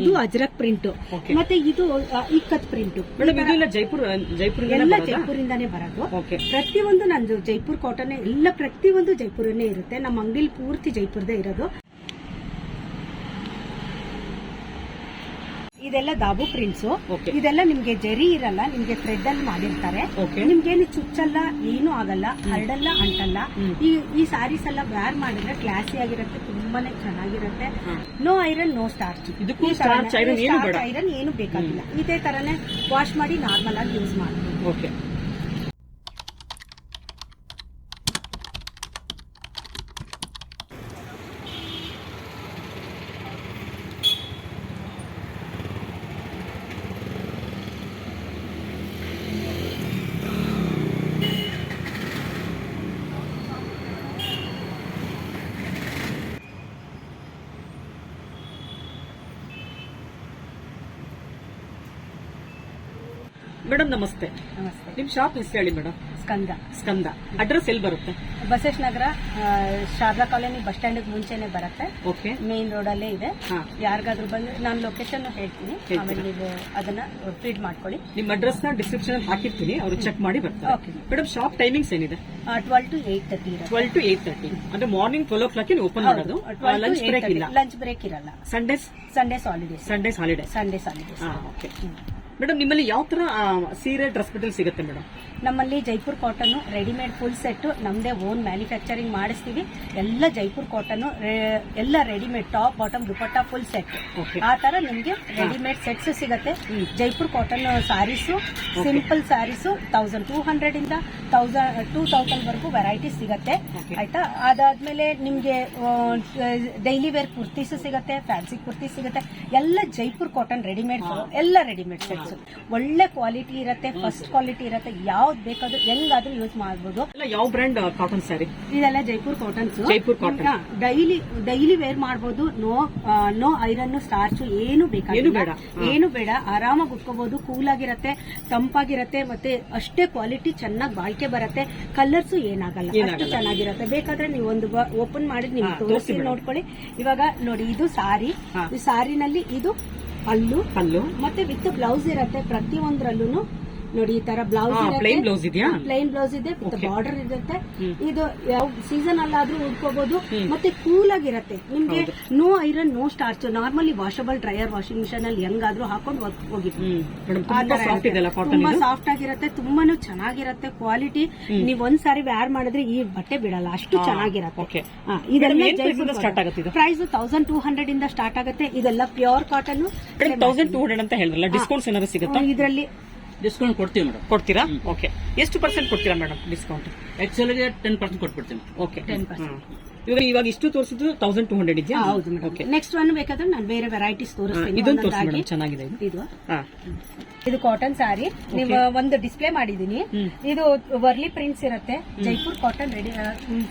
ಇದು ಅಜರಕ್ ಪ್ರಿಂಟ್ ಮತ್ತೆ ಇದು ಇಕ್ಕತ್ ಪ್ರಿಂಟ್ ಜೈಪುರ್ ಜೈಪುರ್ ಎಲ್ಲ ಜೈಪುರಿಂದಾನೇ ಬರೋದು. ಪ್ರತಿಯೊಂದು ನಂದು ಜೈಪುರ್ ಕಾಟನ್ ಎಲ್ಲ ಪ್ರತಿಯೊಂದು ಜೈಪುರನ್ನೇ ಇರುತ್ತೆ. ನಮ್ಮ ಅಂಗಡಿಲಿ ಪೂರ್ತಿ ಜೈಪುರದೇ ಇರೋದು. ಇದೆಲ್ಲ ದಾಬು ಪ್ರಿಂಟ್ಸ್. ಇದೆಲ್ಲ ನಿಮ್ಗೆ ಜರಿ ಇರಲ್ಲ ನಿಮ್ಗೆ ಥ್ರೆಡ್ ಅಲ್ಲಿ ಮಾಡಿರ್ತಾರೆ. ನಿಮ್ಗೇನು ಚುಚ್ಚಲ್ಲ ಏನು ಆಗಲ್ಲ ಹರಡಲ್ಲ ಅಂಟಲ್ಲ ಈ ಈ ಸಾರೀಸ್ ಎಲ್ಲ ವ್ಯಾರ್ ಮಾಡಿದ್ರೆ ಕ್ಲಾಸಿ ಆಗಿರುತ್ತೆ ತುಂಬಾನೇ ಚೆನ್ನಾಗಿರುತ್ತೆ. ನೋ ಐರನ್ ನೋ ಸ್ಟಾರ್ಚ್ ಬೇಡ. ಐರನ್ ಏನು ಬೇಕಾಗಿಲ್ಲ. ಇದೇ ತರನೇ ವಾಶ್ ಮಾಡಿ ನಾರ್ಮಲ್ ಆಗಿ ಯೂಸ್ ಮಾಡ್ಬೋದು. ಮೇಡಮ್ ನಮಸ್ತೆ. ನಮಸ್ತೆ. ನಿಮ್ ಶಾಪ್ ಹೆಸರು ಹೇಳಿ ಮೇಡಮ್. ಸ್ಕಂದ. ಸ್ಕಂದ. ಅಡ್ರೆಸ್ ಎಲ್ಲಿ ಬರುತ್ತೆ? ಬಸವೇಶ್ ನಗರ ಆ, ಶಾರದಾ ಕಾಲೋನಿ ಬಸ್ ಸ್ಟ್ಯಾಂಡ್ ಮುಂಚೆನೆ ಬರುತ್ತೆ. ಓಕೆ. ಮೇನ್ ರೋಡ್ ಅಲ್ಲೇ ಇದೆ. ಹಾ. ಯಾರಿಗಾದ್ರೂ ಬಂದ್ರೆ ನಾನು ಲೊಕೇಶನ್ ಹೇಳ್ತೀನಿ. ಹೇಳ್ತೀರಾ? ಆಮೇಲೆ ನೀವು ಅದನ್ನ ಫೀಡ್ ಮಾಡ್ಕೊಳ್ಳಿ. ನಿಮ್ ಅಡ್ರೆಸ್ನ ಡಿಸ್ಕ್ರಿಪ್ಷನ್ ಅಲ್ಲಿ ಹಾಕಿರ್ತೀನಿ. ಅವ್ರು ಚೆಕ್ ಮಾಡಿ ಬರ್ತಾರೆ. Okay. ಮೇಡಮ್ ಶಾಪ್ ಟೈಮಿಂಗ್ಸ್ ಏನಿದೆ? ಟ್ವೆಲ್ ಟು ಏಟ್ ತರ್ಟಿ ಇರುತ್ತೆ. ಟ್ವೆಲ್ ಟು ಏಟ್ ತರ್ಟಿ ಅಂದ್ರೆ morning twelve o'clock open ಮಾಡೋದು. ಲಂಚ್ ಬ್ರೇಕ್ ಇಲ್ಲ. ಲಂಚ್ ಬ್ರೇಕ್ ಇರಲ್ಲ. Sundays Sundays holidays Sundays holiday Sundays holidays okay madam ನಿಮ್ಮಲ್ಲಿ ಯಾವ ತರ ಸೀರೆ ಡ್ರೆಸ್ ಮೆಟೀರಿಯಲ್ ಸಿಗುತ್ತೆ ಮೇಡಮ್? ನಮ್ಮಲ್ಲಿ Jaipur cotton readymade full set ನಮ್ದೇ ಓನ್ ಮ್ಯಾನುಫ್ಯಾಕ್ಚರಿಂಗ್ ಮಾಡಿಸ್ತೀವಿ. ಎಲ್ಲ ಜೈಪುರ್ ಕಾಟನ್ ಎಲ್ಲ readymade top bottom dupatta full set ಆ ತರ ನಿಮ್ಗೆ ರೆಡಿಮೇಡ್ ಸೆಟ್ಸ್ ಸಿಗುತ್ತೆ. Jaipur cotton saris simple saris thousand two hundred ಇಂದ ತೌಸಂಡ್ ಟೂ ತೌಸಂಡ್ ವರೆಗೂ ವೆರೈಟಿ ಸಿಗತ್ತೆ. ಆಯ್ತಾ? ಅದಾದ್ಮೇಲೆ ನಿಮ್ಗೆ ಡೈಲಿ ವೇರ್ ಕುರ್ತೀಸ್ ಸಿಗತ್ತೆ ಫ್ಯಾನ್ಸಿ ಕುರ್ತೀಸ್ ಸಿಗುತ್ತೆ. ಎಲ್ಲ ಜೈಪುರ್ ಕಾಟನ್ ರೆಡಿಮೇಡ್ ಎಲ್ಲ ರೆಡಿಮೇಡ್ ಸೆಟ್ಸ್ ಒಳ್ಳೆ ಕ್ವಾಲಿಟಿ ಇರತ್ತೆ ಫಸ್ಟ್ ಕ್ವಾಲಿಟಿ ಇರತ್ತೆ ಯಾವ್ದು ಬೇಕಾದ್ರೂ ಹೆಂಗಾದ್ರೂ ಯೂಸ್ ಮಾಡ್ಬೋದು. ಯಾವ ಬ್ರ್ಯಾಂಡ್ ಕಾಟನ್ ಸ್ಯಾರಿ ಇದೆಲ್ಲ Jaipur cottons Jaipur cotton daily daily wear ಮಾಡಬಹುದು ನೋ ನೋ ಐರನ್ ಸ್ಟಾರ್ಚ್ ಏನು ಬೇಕಾಗಿಲ್ಲ. ಏನು ಬೇಡ. ಆರಾಮಾಗಿ ಉಟ್ಕೋಬಹುದು ಕೂಲ್ ಆಗಿರತ್ತೆ ತಂಪಾಗಿರತ್ತೆ ಮತ್ತೆ ಅಷ್ಟೇ ಕ್ವಾಲಿಟಿ ಚೆನ್ನಾಗಿ ಬಾಳಿಕೆ ಬರತ್ತೆ. ಕಲರ್ಸ್ ಏನಾಗಲ್ಲ. ಅಷ್ಟು. ಚೆನ್ನಾಗಿರತ್ತೆ. ಬೇಕಾದ್ರೆ ನೀವು ಒಂದು ಓಪನ್ ಮಾಡಿ ನೀವು ನಿಮ್ಗೆ ತೋರಿಸಿ ನೋಡ್ಕೊಳ್ಳಿ. ಇವಾಗ ನೋಡಿ ಇದು ಸಾರಿ. ಈ ಸಾರಿನಲ್ಲಿ ಇದು ಹಲ್ಲು ಪಲ್ಲು ಮತ್ತೆ ವಿತ್ ಬ್ಲೌಸ್ ಇರತ್ತೆ ಪ್ರತಿ ಒಂದ್ರಲ್ಲೂ ನೋಡಿ ಈ ತರ ಬ್ಲೌಸ್ ಪ್ಲೈನ್ ಬ್ಲೌಸ್ ಇದೆಯಾ? ಪ್ಲೈನ್ ಬ್ಲೌಸ್ ಇದೆ. ಬಾರ್ಡರ್ ಇರುತ್ತೆ. ಇದು ಯಾವ ಸೀಸನ್ ಅಲ್ಲಾದ್ರೂ ಉಟ್ಕೋಬಹುದು. ಮತ್ತೆ ಕೂಲ್ ಆಗಿರತ್ತೆ. ನಿಮ್ಗೆ no iron no starch normally washable dryer washing machine ಅಲ್ಲಿ ಹೆಂಗಾದ್ರೂ ಹಾಕೊಂಡು ಹೋಗಿ ತುಂಬಾ ಸಾಫ್ಟ್ ಆಗಿರತ್ತೆ ತುಂಬಾನು ಚೆನ್ನಾಗಿರತ್ತೆ ಕ್ವಾಲಿಟಿ. ನೀವ್ ಒಂದ್ ಸಾರಿ ವ್ಯಾರ್ ಮಾಡಿದ್ರೆ ಈ ಬಟ್ಟೆ ಬಿಡಲ್ಲ ಅಷ್ಟು ಚೆನ್ನಾಗಿರತ್ತೆ. ಇದೆಲ್ಲ ಆಗುತ್ತೆ? ಪ್ರೈಸ್ ತೌಸಂಡ್ ಟೂ ಹಂಡ್ರೆಡ್ ಇಂದ ಸ್ಟಾರ್ಟ್ ಆಗುತ್ತೆ. ಇದೆಲ್ಲ pure cotton thousand two hundred ಅಂತ ಹೇಳಿದ್ರಲ್ಲ ಡಿಸ್ಕೌಂಟ್ಸ್ ಏನಾದ್ರು ಸಿಗುತ್ತೆ? ಇದರಲ್ಲಿ ಡಿಸ್ಕೌಂಟ್ ಕೊಡ್ತೀವಿ ಮೇಡಮ್ ಕೊಡ್ತೀರಾ? ಓಕೆ ಎಷ್ಟು ಪರ್ಸೆಂಟ್ ಕೊಡ್ತೀರಾ ಮೇಡಮ್ ಡಿಸ್ಕೌಂಟ್ ಎಕ್ಸೆಲ್ಗೆ ಟೆನ್ ಪರ್ಸೆಂಟ್ ಕೊಟ್ಬಿಡ್ತೀನಿ ಓಕೆ 10%. ಇವಾಗ ಇವಾಗ ಇಷ್ಟು ತೋರಿಸಿದ್ದು ತೌಸಂಡ್ ಟೂ ಹಂಡ್ರೆಡ್ ಇದೆಯಾ? ಹೌದು ಓಕೆ ನೆಕ್ಸ್ಟ್ ಒನ್ ಬೇಕಾದ್ರೆ ನಾನು ಬೇರೆ ವೆರೈಟೀಸ್ ತೋರಿಸ್ತೀನಿ ಇದೊಂದು ತೋರಿಸಿ. ಮೇಡಮ್ ಚೆನ್ನಾಗಿದೆ ಇದು. ಇದು? ಹಾ. ಇದು ಕಾಟನ್ ಸಾರಿ ನೀವು ಒಂದು ಡಿಸ್ಪ್ಲೇ ಮಾಡಿದೀನಿ. ಇದು ವರ್ಲಿ ಪ್ರಿಂಟ್ಸ್ ಇರುತ್ತೆ. Jaipur cotton ready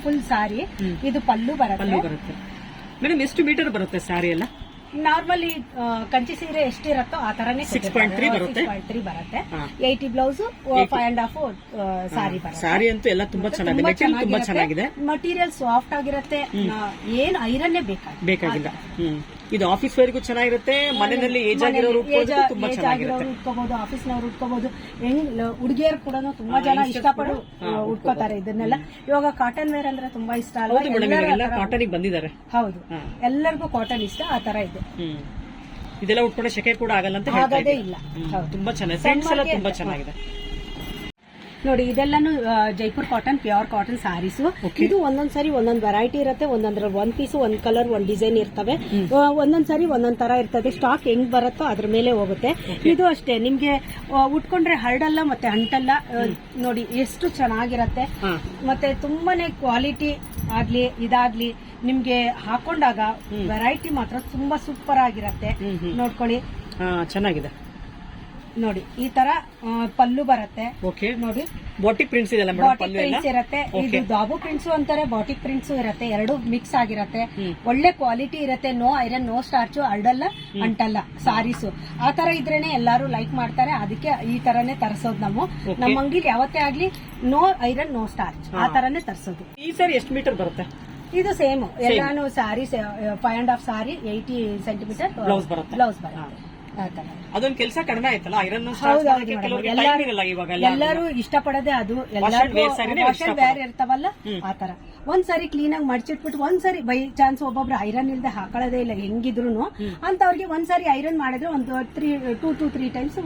full sari ಇದು ಪಲ್ಲು ಪಲ್ಲು ಬರುತ್ತೆ. ಬರುತ್ತೆ ಮೇಡಮ್ ಎಷ್ಟು ಮೀಟರ್ ಬರುತ್ತೆ ಸಾರಿ ಎಲ್ಲ? ನಾರ್ಮಲಿ ಕಂಚಿ ಸೀರೆ ಎಷ್ಟಿರತ್ತೋ ಆ ತರನೇ 6.3 ಬರುತ್ತೆ? ತ್ರೀ ಬರುತ್ತೆ. ಹಾ. Eighty blouse five and half sari ಬರುತ್ತೆ. ಸ್ಯಾರಿ ಅಂತೂ ಎಲ್ಲ ತುಂಬಾ ಚೆನ್ನಾಗಿದೆ. ಮೆಟೀರಿಯಲ್ ತುಂಬಾ ಚೆನ್ನಾಗಿದೆ. ಮಟೀರಿಯಲ್ ಸಾಫ್ಟ್ ಆಗಿರುತ್ತೆ. ಏನ್ ಐರನ್ನೇ ಬೇಕಾಗಿಲ್ಲ. ಬೇಕಾಗಿಲ್ಲ. ಇದು ಆಫೀಸ್ ವೇರ್ಗೂ ಚೆನ್ನಾಗಿರುತ್ತೆ. ಮನೆಯಲ್ಲಿ ಏಜ್ ಆಗಿರೋರು ಉಟ್ಕೊಳ್ಳೋದಕ್ಕೂ ತುಂಬಾ ಚೆನ್ನಾಗಿರುತ್ತೆ. ಉಟ್ಕೋಬಹುದು ಆಫೀಸ್ನವ್ರು ಉಟ್ಕೋಬಹುದು ಹೆಂಗ್ ಹುಡುಗಿಯರು ಕೂಡ ತುಂಬಾ ಜನ ಇಷ್ಟಪಡು ಉಟ್ಕೋತಾರೆ ಇದನ್ನೆಲ್ಲ. ಇವಾಗ ಕಾಟನ್ ವೇರ್ ಅಂದ್ರೆ ತುಂಬಾ ಇಷ್ಟ ಅಲ್ವಾ? ಹೌದು ಮೇಡಮ್ ಎಲ್ಲರೂ ಇವಾಗೆಲ್ಲ ಆ ಥರ- ಕಾಟನಿಗೆ ಬಂದಿದ್ದಾರೆ. ಹೌದು. ಹಾ. ಎಲ್ಲರಿಗೂ ಕಾಟನ್ ಇಷ್ಟ ಆ ತರ ಇದೆ. ಹ್ಮ್. ಇದೆಲ್ಲ ಉಟ್ಕೊಂಡೆ ಶೆಕೆ ಕೂಡ ಆಗಲ್ಲ ಅಂತ ಹೇಳ್ತಾ ಆಗೋದೇ ಇದ್ದೀರಾ. ಇಲ್ಲ. ಹ್ಮ್. ಹೌದು. ತುಂಬಾ ಎಲ್ಲ ತುಂಬಾ ಚೆನ್ನಾಗಿದೆ. ನೋಡಿ ಇದೆಲ್ಲಾನು Jaipur cotton pure cotton saris ಇದು ಒಂದೊಂದ್ ಸರಿ ಒಂದೊಂದ್ ವೆರೈಟಿ ಇರುತ್ತೆ ಒಂದೊಂದ್ರ ಒಂದ್ ಪೀಸ್ ಒಂದ್ ಕಲರ್ ಒಂದ್ ಡಿಸೈನ್ ಇರ್ತವೆ. ಒಂದೊಂದ್ ಸರಿ ಒಂದೊಂದ್ ತರ ಇರ್ತದೆ. ಸ್ಟಾಕ್ ಹೆಂಗ್ ಬರುತ್ತೋ ಅದ್ರ ಮೇಲೆ ಹೋಗುತ್ತೆ. ಇದು ಅಷ್ಟೇ ನಿಮ್ಗೆ ಉಟ್ಕೊಂಡ್ರೆ ಹರಡಲ್ಲ ಮತ್ತೆ ಅಂಟಲ್ಲ ನೋಡಿ ಎಷ್ಟು ಚೆನ್ನಾಗಿರತ್ತೆ. ಮತ್ತೆ ತುಂಬಾನೇ ಕ್ವಾಲಿಟಿ ಆಗ್ಲಿ ಇದಾಗ್ಲಿ ನಿಮ್ಗೆ ಹಾಕೊಂಡಾಗ ವೆರೈಟಿ ಮಾತ್ರ ತುಂಬಾ ಸೂಪರ್ ಆಗಿರತ್ತೆ. ನೋಡ್ಕೊಳ್ಳಿ. ಚೆನ್ನಾಗಿದೆ. ನೋಡಿ ಈ ತರ ಪಲ್ಲು ಬರುತ್ತೆ. ನೋಡಿ. ಬಾಟಿಕ್ ಪ್ರಿಂಟ್ಸ್ ಇದೆಲ್ಲ ಬಾಟಿಕ್ ಪ್ರಿಂಟ್ಸ್ ಇರುತ್ತೆ. ಇದು ದಾಬು ಪ್ರಿಂಟ್ಸ್ ಅಂತಾರೆ ಬಾಟಿಕ್ ಪ್ರಿಂಟ್ಸ್ ಇರುತ್ತೆ ಎರಡು ಮಿಕ್ಸ್ ಆಗಿರತ್ತೆ. ಒಳ್ಳೆ ಕ್ವಾಲಿಟಿ ಇರುತ್ತೆ ನೋ ಐರನ್ ನೋ ಸ್ಟಾರ್ಚ್ ಅರ್ಡಲ್ಲ ಅಂಟಲ್ಲ ಸಾರೀಸು. ಆ ತರ ಇದ್ರೇನೆ ಎಲ್ಲಾರು ಲೈಕ್ ಮಾಡ್ತಾರೆ ಅದಕ್ಕೆ ಈ ತರನೇ ತರಿಸೋದು ನಾವು. ನಮ್ಮ ಅಂಗಿಲಿ ಯಾವತ್ತೇ ಆಗ್ಲಿ ನೋ ಐರನ್ ನೋ ಸ್ಟಾರ್ಚ್ ಆ ತರನೇ ತರಿಸೋದು. ಈ ಸರಿ ಎಷ್ಟು ಮೀಟರ್ ಬರುತ್ತೆ? ಇದು ಸೇಮ್ ಎಲ್ಲಾನು sari five and half sari eighty centimetre blouse ಬರುತ್ತೆ. ಬ್ಲೌಸ್ ಬರುತ್ತೆ. ಅದೊಂದ್ ಕೆಲಸ ಕಡಿಮೆ ಆಯ್ತಲ್ಲ? ಐರನ್. ಎಲ್ಲರೂ- ಇರಲ್ಲ ಇವಾಗ ಎಲ್ಲರೂ ಇಷ್ಟಪಡೋದೇ ಅದು. ಎಲ್ಲರೂ. ಬೇರೆ ಇರ್ತಾವಲ್ಲ? ಆತರ ಒಂದ್ಸರಿ ಒಂದ್ ಸಾರಿ ಕ್ಲೀನ್ ಆಗಿ ಮಡ್ಚಿಟ್ಬಿಟ್ಟು ಒಂದ್ ಸಾರಿ ಬೈ ಚಾನ್ಸ್ ಒಬ್ಬೊಬ್ರು ಐರನ್ ಇಲ್ದೆ ಹಾಕೊಳ್ಳೋದೇ ಇಲ್ಲ ಹೆಂಗಿದ್ರು ಅಂತವ್ರಿಗೆ ಒಂದ್ ಸಾರಿ ಐರನ್ ಮಾಡಿದ್ರೆ ಒಂದು three two to three times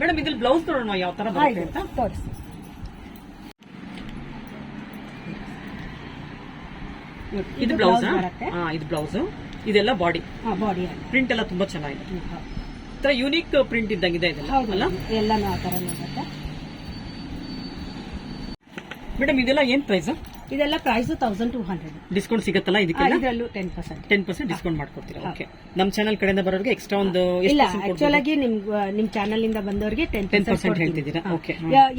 madam ಇದ್ರಲ್ಲಿ ಬ್ಲೌಸ್ ನೋಡೋಣ ಯಾವ ತರ ಅಂತ? ತೋರಿಸಿ. ಇದು ಬ್ಲೌಸ್ ಇದು ಬ್ಲೌಸ್ ಇದೆಲ್ಲ ಬಾಡಿ ಬಾಡಿ ಪ್ರಿಂಟ್ ಎಲ್ಲ ತುಂಬಾ ಚೆನ್ನಾಗಿದೆ. ಒಂಥರ ಯೂನಿಕ್ ಪ್ರಿಂಟ್ ಇದ್ದಂಗಿದೆ ಇದೆಲ್ಲ ಅಲ್ಲ? ಎಲ್ಲಾನು ಆ ತರ ಬರುತ್ತೆ ಮೇಡಮ್ ಇದೆಲ್ಲ ಏನ್ ಪ್ರೈಸ್ ಇದೆಲ್ಲ price thousand two hundred discount ಸಿಗುತ್ತಲ್ಲ ಇದಕ್ಕೆಲ್ಲ? ಇದರಲ್ಲೂ ten percent ten percent discount ಮಾಡ್ಕೊಡ್ತೀರಾ? ಓಕೆ ನಮ್ ಚಾನಲ್ ಕಡೆಯಿಂದ ಬರೋರಿಗೆ ಎಕ್ಸ್ಟ್ರಾ ಒಂದು ಇಲ್ಲ ಆಕ್ಚುಲ್ ಆಗಿ ನಿಮ್ ನಿಮ್ ಚಾನಲ್ ಇಂದ ಬಂದವರಿಗೆ ಟೆನ್ 10% ಹೇಳ್ತಿದ್ದೀರಾ? ಓಕೆ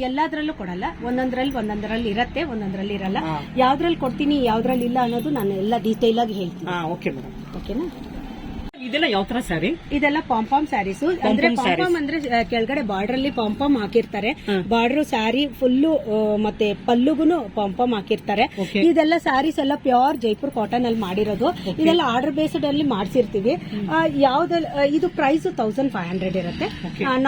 ಎಲ್ಲದರಲ್ಲೂ ಕೊಡಲ್ಲ. ಒಂದೊಂದ್ರಲ್ಲಿ ಒಂದೊಂದರಲ್ಲಿ ಇರತ್ತೆ ಒಂದೊಂದರಲ್ಲಿ ಇರಲ್ಲ. ಯಾವ್ದ್ರಲ್ಲಿ ಕೊಡ್ತೀನಿ ಯಾವ್ದ್ರಲ್ಲಿ ಇಲ್ಲ ಅನ್ನೋದು ನಾನು ಎಲ್ಲ ಡೀಟೇಲ್ ಆಗಿ ಹೇಳ್ತೀನಿ. ಹಾ ಓಕೆ ಮೇಡಮ್ ಓಕೆನಾ ಇದೆಲ್ಲ ಯಾವ ತರ ಸ್ಯಾರಿ ಇದೆಲ್ಲ ಪಾಂಪಾಮ್ ಸ್ಯಾರೀಸ್ ಅಂದ್ರೆ ಪಾಂಪಾಮ್ ಅಂದ್ರೆ ಕೆಳಗಡೆ ಬಾರ್ಡರ್ ಅಲ್ಲಿ ಪಾಂಪಾಮ್ ಹಾಕಿರ್ತಾರೆ. ಬಾರ್ಡರ್ ಸ್ಯಾರಿ ಫುಲ್ಲು ಮತ್ತೆ ಪಲ್ಲುಗುನು ಪಾಂಪಾಮ್ ಹಾಕಿರ್ತಾರೆ. ಇದೆಲ್ಲ ಸ್ಯಾರೀಸ್ ಎಲ್ಲ ಪ್ಯೂರ್ ಜೈಪುರ್ ಕಾಟನ್ ಅಲ್ಲಿ ಮಾಡಿರೋದು. ಇದೆಲ್ಲ ಆರ್ಡರ್ ಬೇಸ್ಡ್ ಅಲ್ಲಿ ಮಾಡ್ಸಿರ್ತೀವಿ. ಯಾವ್ದೆಲ್ಲ ಇದು ಪ್ರೈಸ್ ತೌಸಂಡ್ ಫೈವ್ ಹಂಡ್ರೆಡ್ ಇರುತ್ತೆ.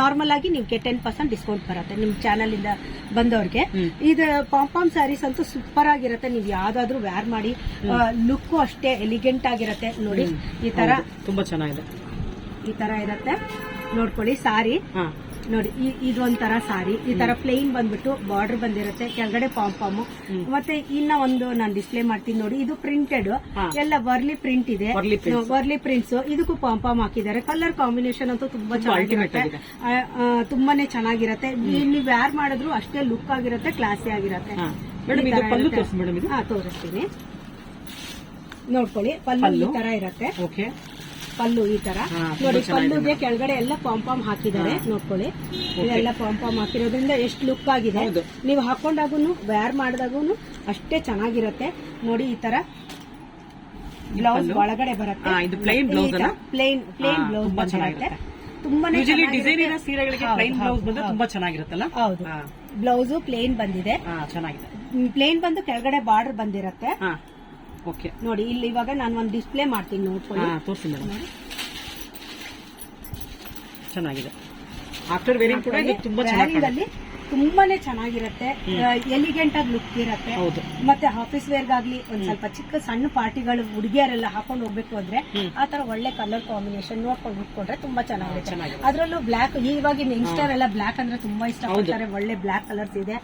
ನಾರ್ಮಲ್ ಆಗಿ ನಿಮ್ಗೆ ಟೆನ್ ಪರ್ಸೆಂಟ್ ಡಿಸ್ಕೌಂಟ್ ಬರುತ್ತೆ ನಿಮ್ ಚಾನಲ್ ಇಂದ ಬಂದವ್ರಿಗೆ. ಇದು ಪಾಂಪಾಮ್ ಸ್ಯಾರೀಸ್ ಅಂತೂ ಸೂಪರ್ ಆಗಿರುತ್ತೆ. ನೀವು ಯಾವ್ದಾದ್ರು ವೇರ್ ಮಾಡಿ ಲುಕ್ ಅಷ್ಟೇ ಎಲಿಗೆಂಟ್ ಆಗಿರುತ್ತೆ. ನೋಡಿ ಈ ತರ ತುಂಬಾ ಚೆನ್ನಾಗಿದೆ. ಈ ತರ ಇರತ್ತೆ. ನೋಡ್ಕೊಳ್ಳಿ ಸಾರಿ. ಹಾ. ನೋಡಿ ಈ- ತರ ಸಾರಿ. ಈ ತರ ಪ್ಲೇನ್ ಬಂದ್ಬಿಟ್ಟು ಬಾರ್ಡರ್ ಬಂದಿರುತ್ತೆ. ಕೆಳಗಡೆ ಪಾಂಪಾಮ್ ಮತ್ತೆ ಇನ್ನ ಒಂದು ನಾನು ಡಿಸ್ಪ್ಲೇ ಮಾಡ್ತೀನಿ ನೋಡಿ. ಇದು ಪ್ರಿಂಟೆಡ್. ಎಲ್ಲ ವರ್ಲಿ ಪ್ರಿಂಟ್ ಇದೆ. ವರ್ಲಿ ಪ್ರಿಂಟ್ಸ್ ಇದಕ್ಕೂ ಪಾಂಪಾಮ್ ಹಾಕಿದ್ದಾರೆ. ಕಲರ್ ಕಾಂಬಿನೇಷನ್ ಅಂತೂ ತುಂಬಾ ಚೆನ್ನಾಗಿರುತ್ತೆ. ತುಂಬಾನೇ ಚೆನ್ನಾಗಿರುತ್ತೆ. ನೀವು ವ್ಯಾರ್ ಮಾಡಿದ್ರು ಅಷ್ಟೇ ಲುಕ್ ಆಗಿರುತ್ತೆ ಕ್ಲಾಸಿ ಆಗಿರುತ್ತೆ. ತೋರಿಸ್ತೀನಿ. ನೋಡ್ಕೊಳ್ಳಿ ಪಲ್ಲು ಈ ತರ ಇರುತ್ತೆ. ಓಕೆ. ಪಲ್ಲು ಈ ತರ. ನೋಡಿ ಪಲ್ಲುಗೆ ಕೆಳಗಡೆ ಎಲ್ಲ ಪಾಂಪಾಮ್ ಹಾಕಿದ್ದಾರೆ ನೋಡ್ಕೊಳ್ಳಿ. ಇದೆಲ್ಲ ಪಾಂಪಾಮ್ ಹಾಕಿರೋದ್ರಿಂದ ಎಷ್ಟು ಲುಕ್ ಆಗಿದೆ. ನೀವು ಹಾಕೊಂಡಾಗೂನು ವೇರ್ ಮಾಡಿದಾಗೂ ಅಷ್ಟೇ ಚೆನ್ನಾಗಿರುತ್ತೆ. ನೋಡಿ ಈ ತರ ಬ್ಲೌಸ್ ಒಳಗಡೆ ಬರುತ್ತೆ. ಪ್ಲೈನ್ ಪ್ಲೈನ್ ಪ್ಲೈನ್ ಬ್ಲೌಸ್ ತುಂಬಾ ಬರುತ್ತೆ ಚೆನ್ನಾಗಿರುತ್ತೆ. ತುಂಬಾನೇ ಯೂಶಲಿ ಡಿಸೈನ್ ಇರೋ ಸೀರೆಗಳಿಗೆ ಹೌದು, ಪ್ಲೈನ್ ಬ್ಲೌಸ್ ಬಂದ್ರೆ ತುಂಬಾ ಚೆನ್ನಾಗಿರುತ್ತಲ್ಲ? ಹೌದು. ಬ್ಲೌಸ್ ಪ್ಲೇನ್ ಬಂದಿದೆ. ಚೆನ್ನಾಗಿದೆ. ಪ್ಲೇನ್ ಬಂದು ಕೆಳಗಡೆ ಬಾರ್ಡರ್ ಬಂದಿರತ್ತೆ. ಓಕೆ. ನೋಡಿ ಇಲ್ಲಿ ಇವಾಗ ನಾನು ಒಂದು ಡಿಸ್ಪ್ಲೇ ಮಾಡ್ತೀನಿ ನೋಡ್ಕೊಳ್ಳಿ ಹಾ ತೋರಿಸಿ ಮೇಡಮ್ ಚೆನ್ನಾಗಿದೆ. ಆಫ್ಟರ್ ವೇರಿಂಗ್ ಕೂಡ ಇದು ತುಂಬಾ ಚೆನ್ನಾಗಿದೆ ಅಲ್ಲಿ ತುಂಬಾನೇ ಚೆನ್ನಾಗಿರುತ್ತೆ. ಎಲಿಗೆಂಟ್ ಆಗಿ ಲುಕ್ ಇರುತ್ತೆ. ಮತ್ತೆ ಆಫೀಸ್ ವೇರ್ಗಾಗ್ಲಿ ಒಂದ್ ಸ್ವಲ್ಪ ಚಿಕ್ಕ ಸಣ್ಣ ಪಾರ್ಟಿಗಳು ಹುಡುಗಿಯರೆಲ್ಲ ಹಾಕೊಂಡು ಹೋಗ್ಬೇಕು ಅಂದ್ರೆ ಆ ತರ ಒಳ್ಳೆ ಕಲರ್ ಕಾಂಬಿನೇಷನ್ ನೋಡ್ಕೊಂಡು ಉಟ್ಕೊಂಡ್ರೆ ತುಂಬಾ ಚೆನ್ನಾಗಿರುತ್ತೆ. ಅದ್ರಲ್ಲೂ ಬ್ಲಾಕ್ ಇವಾಗ ಇನ್ಸ್ಟಾರ್ ಎಲ್ಲ ಬ್ಲಾಕ್ ಅಂದ್ರೆ ತುಂಬಾ ಇಷ್ಟಪಡ್ತಾರೆ ಒಳ್ಳೆ ಬ್ಲಾಕ್ ಕಲರ್ಸ್ ಇದೆ.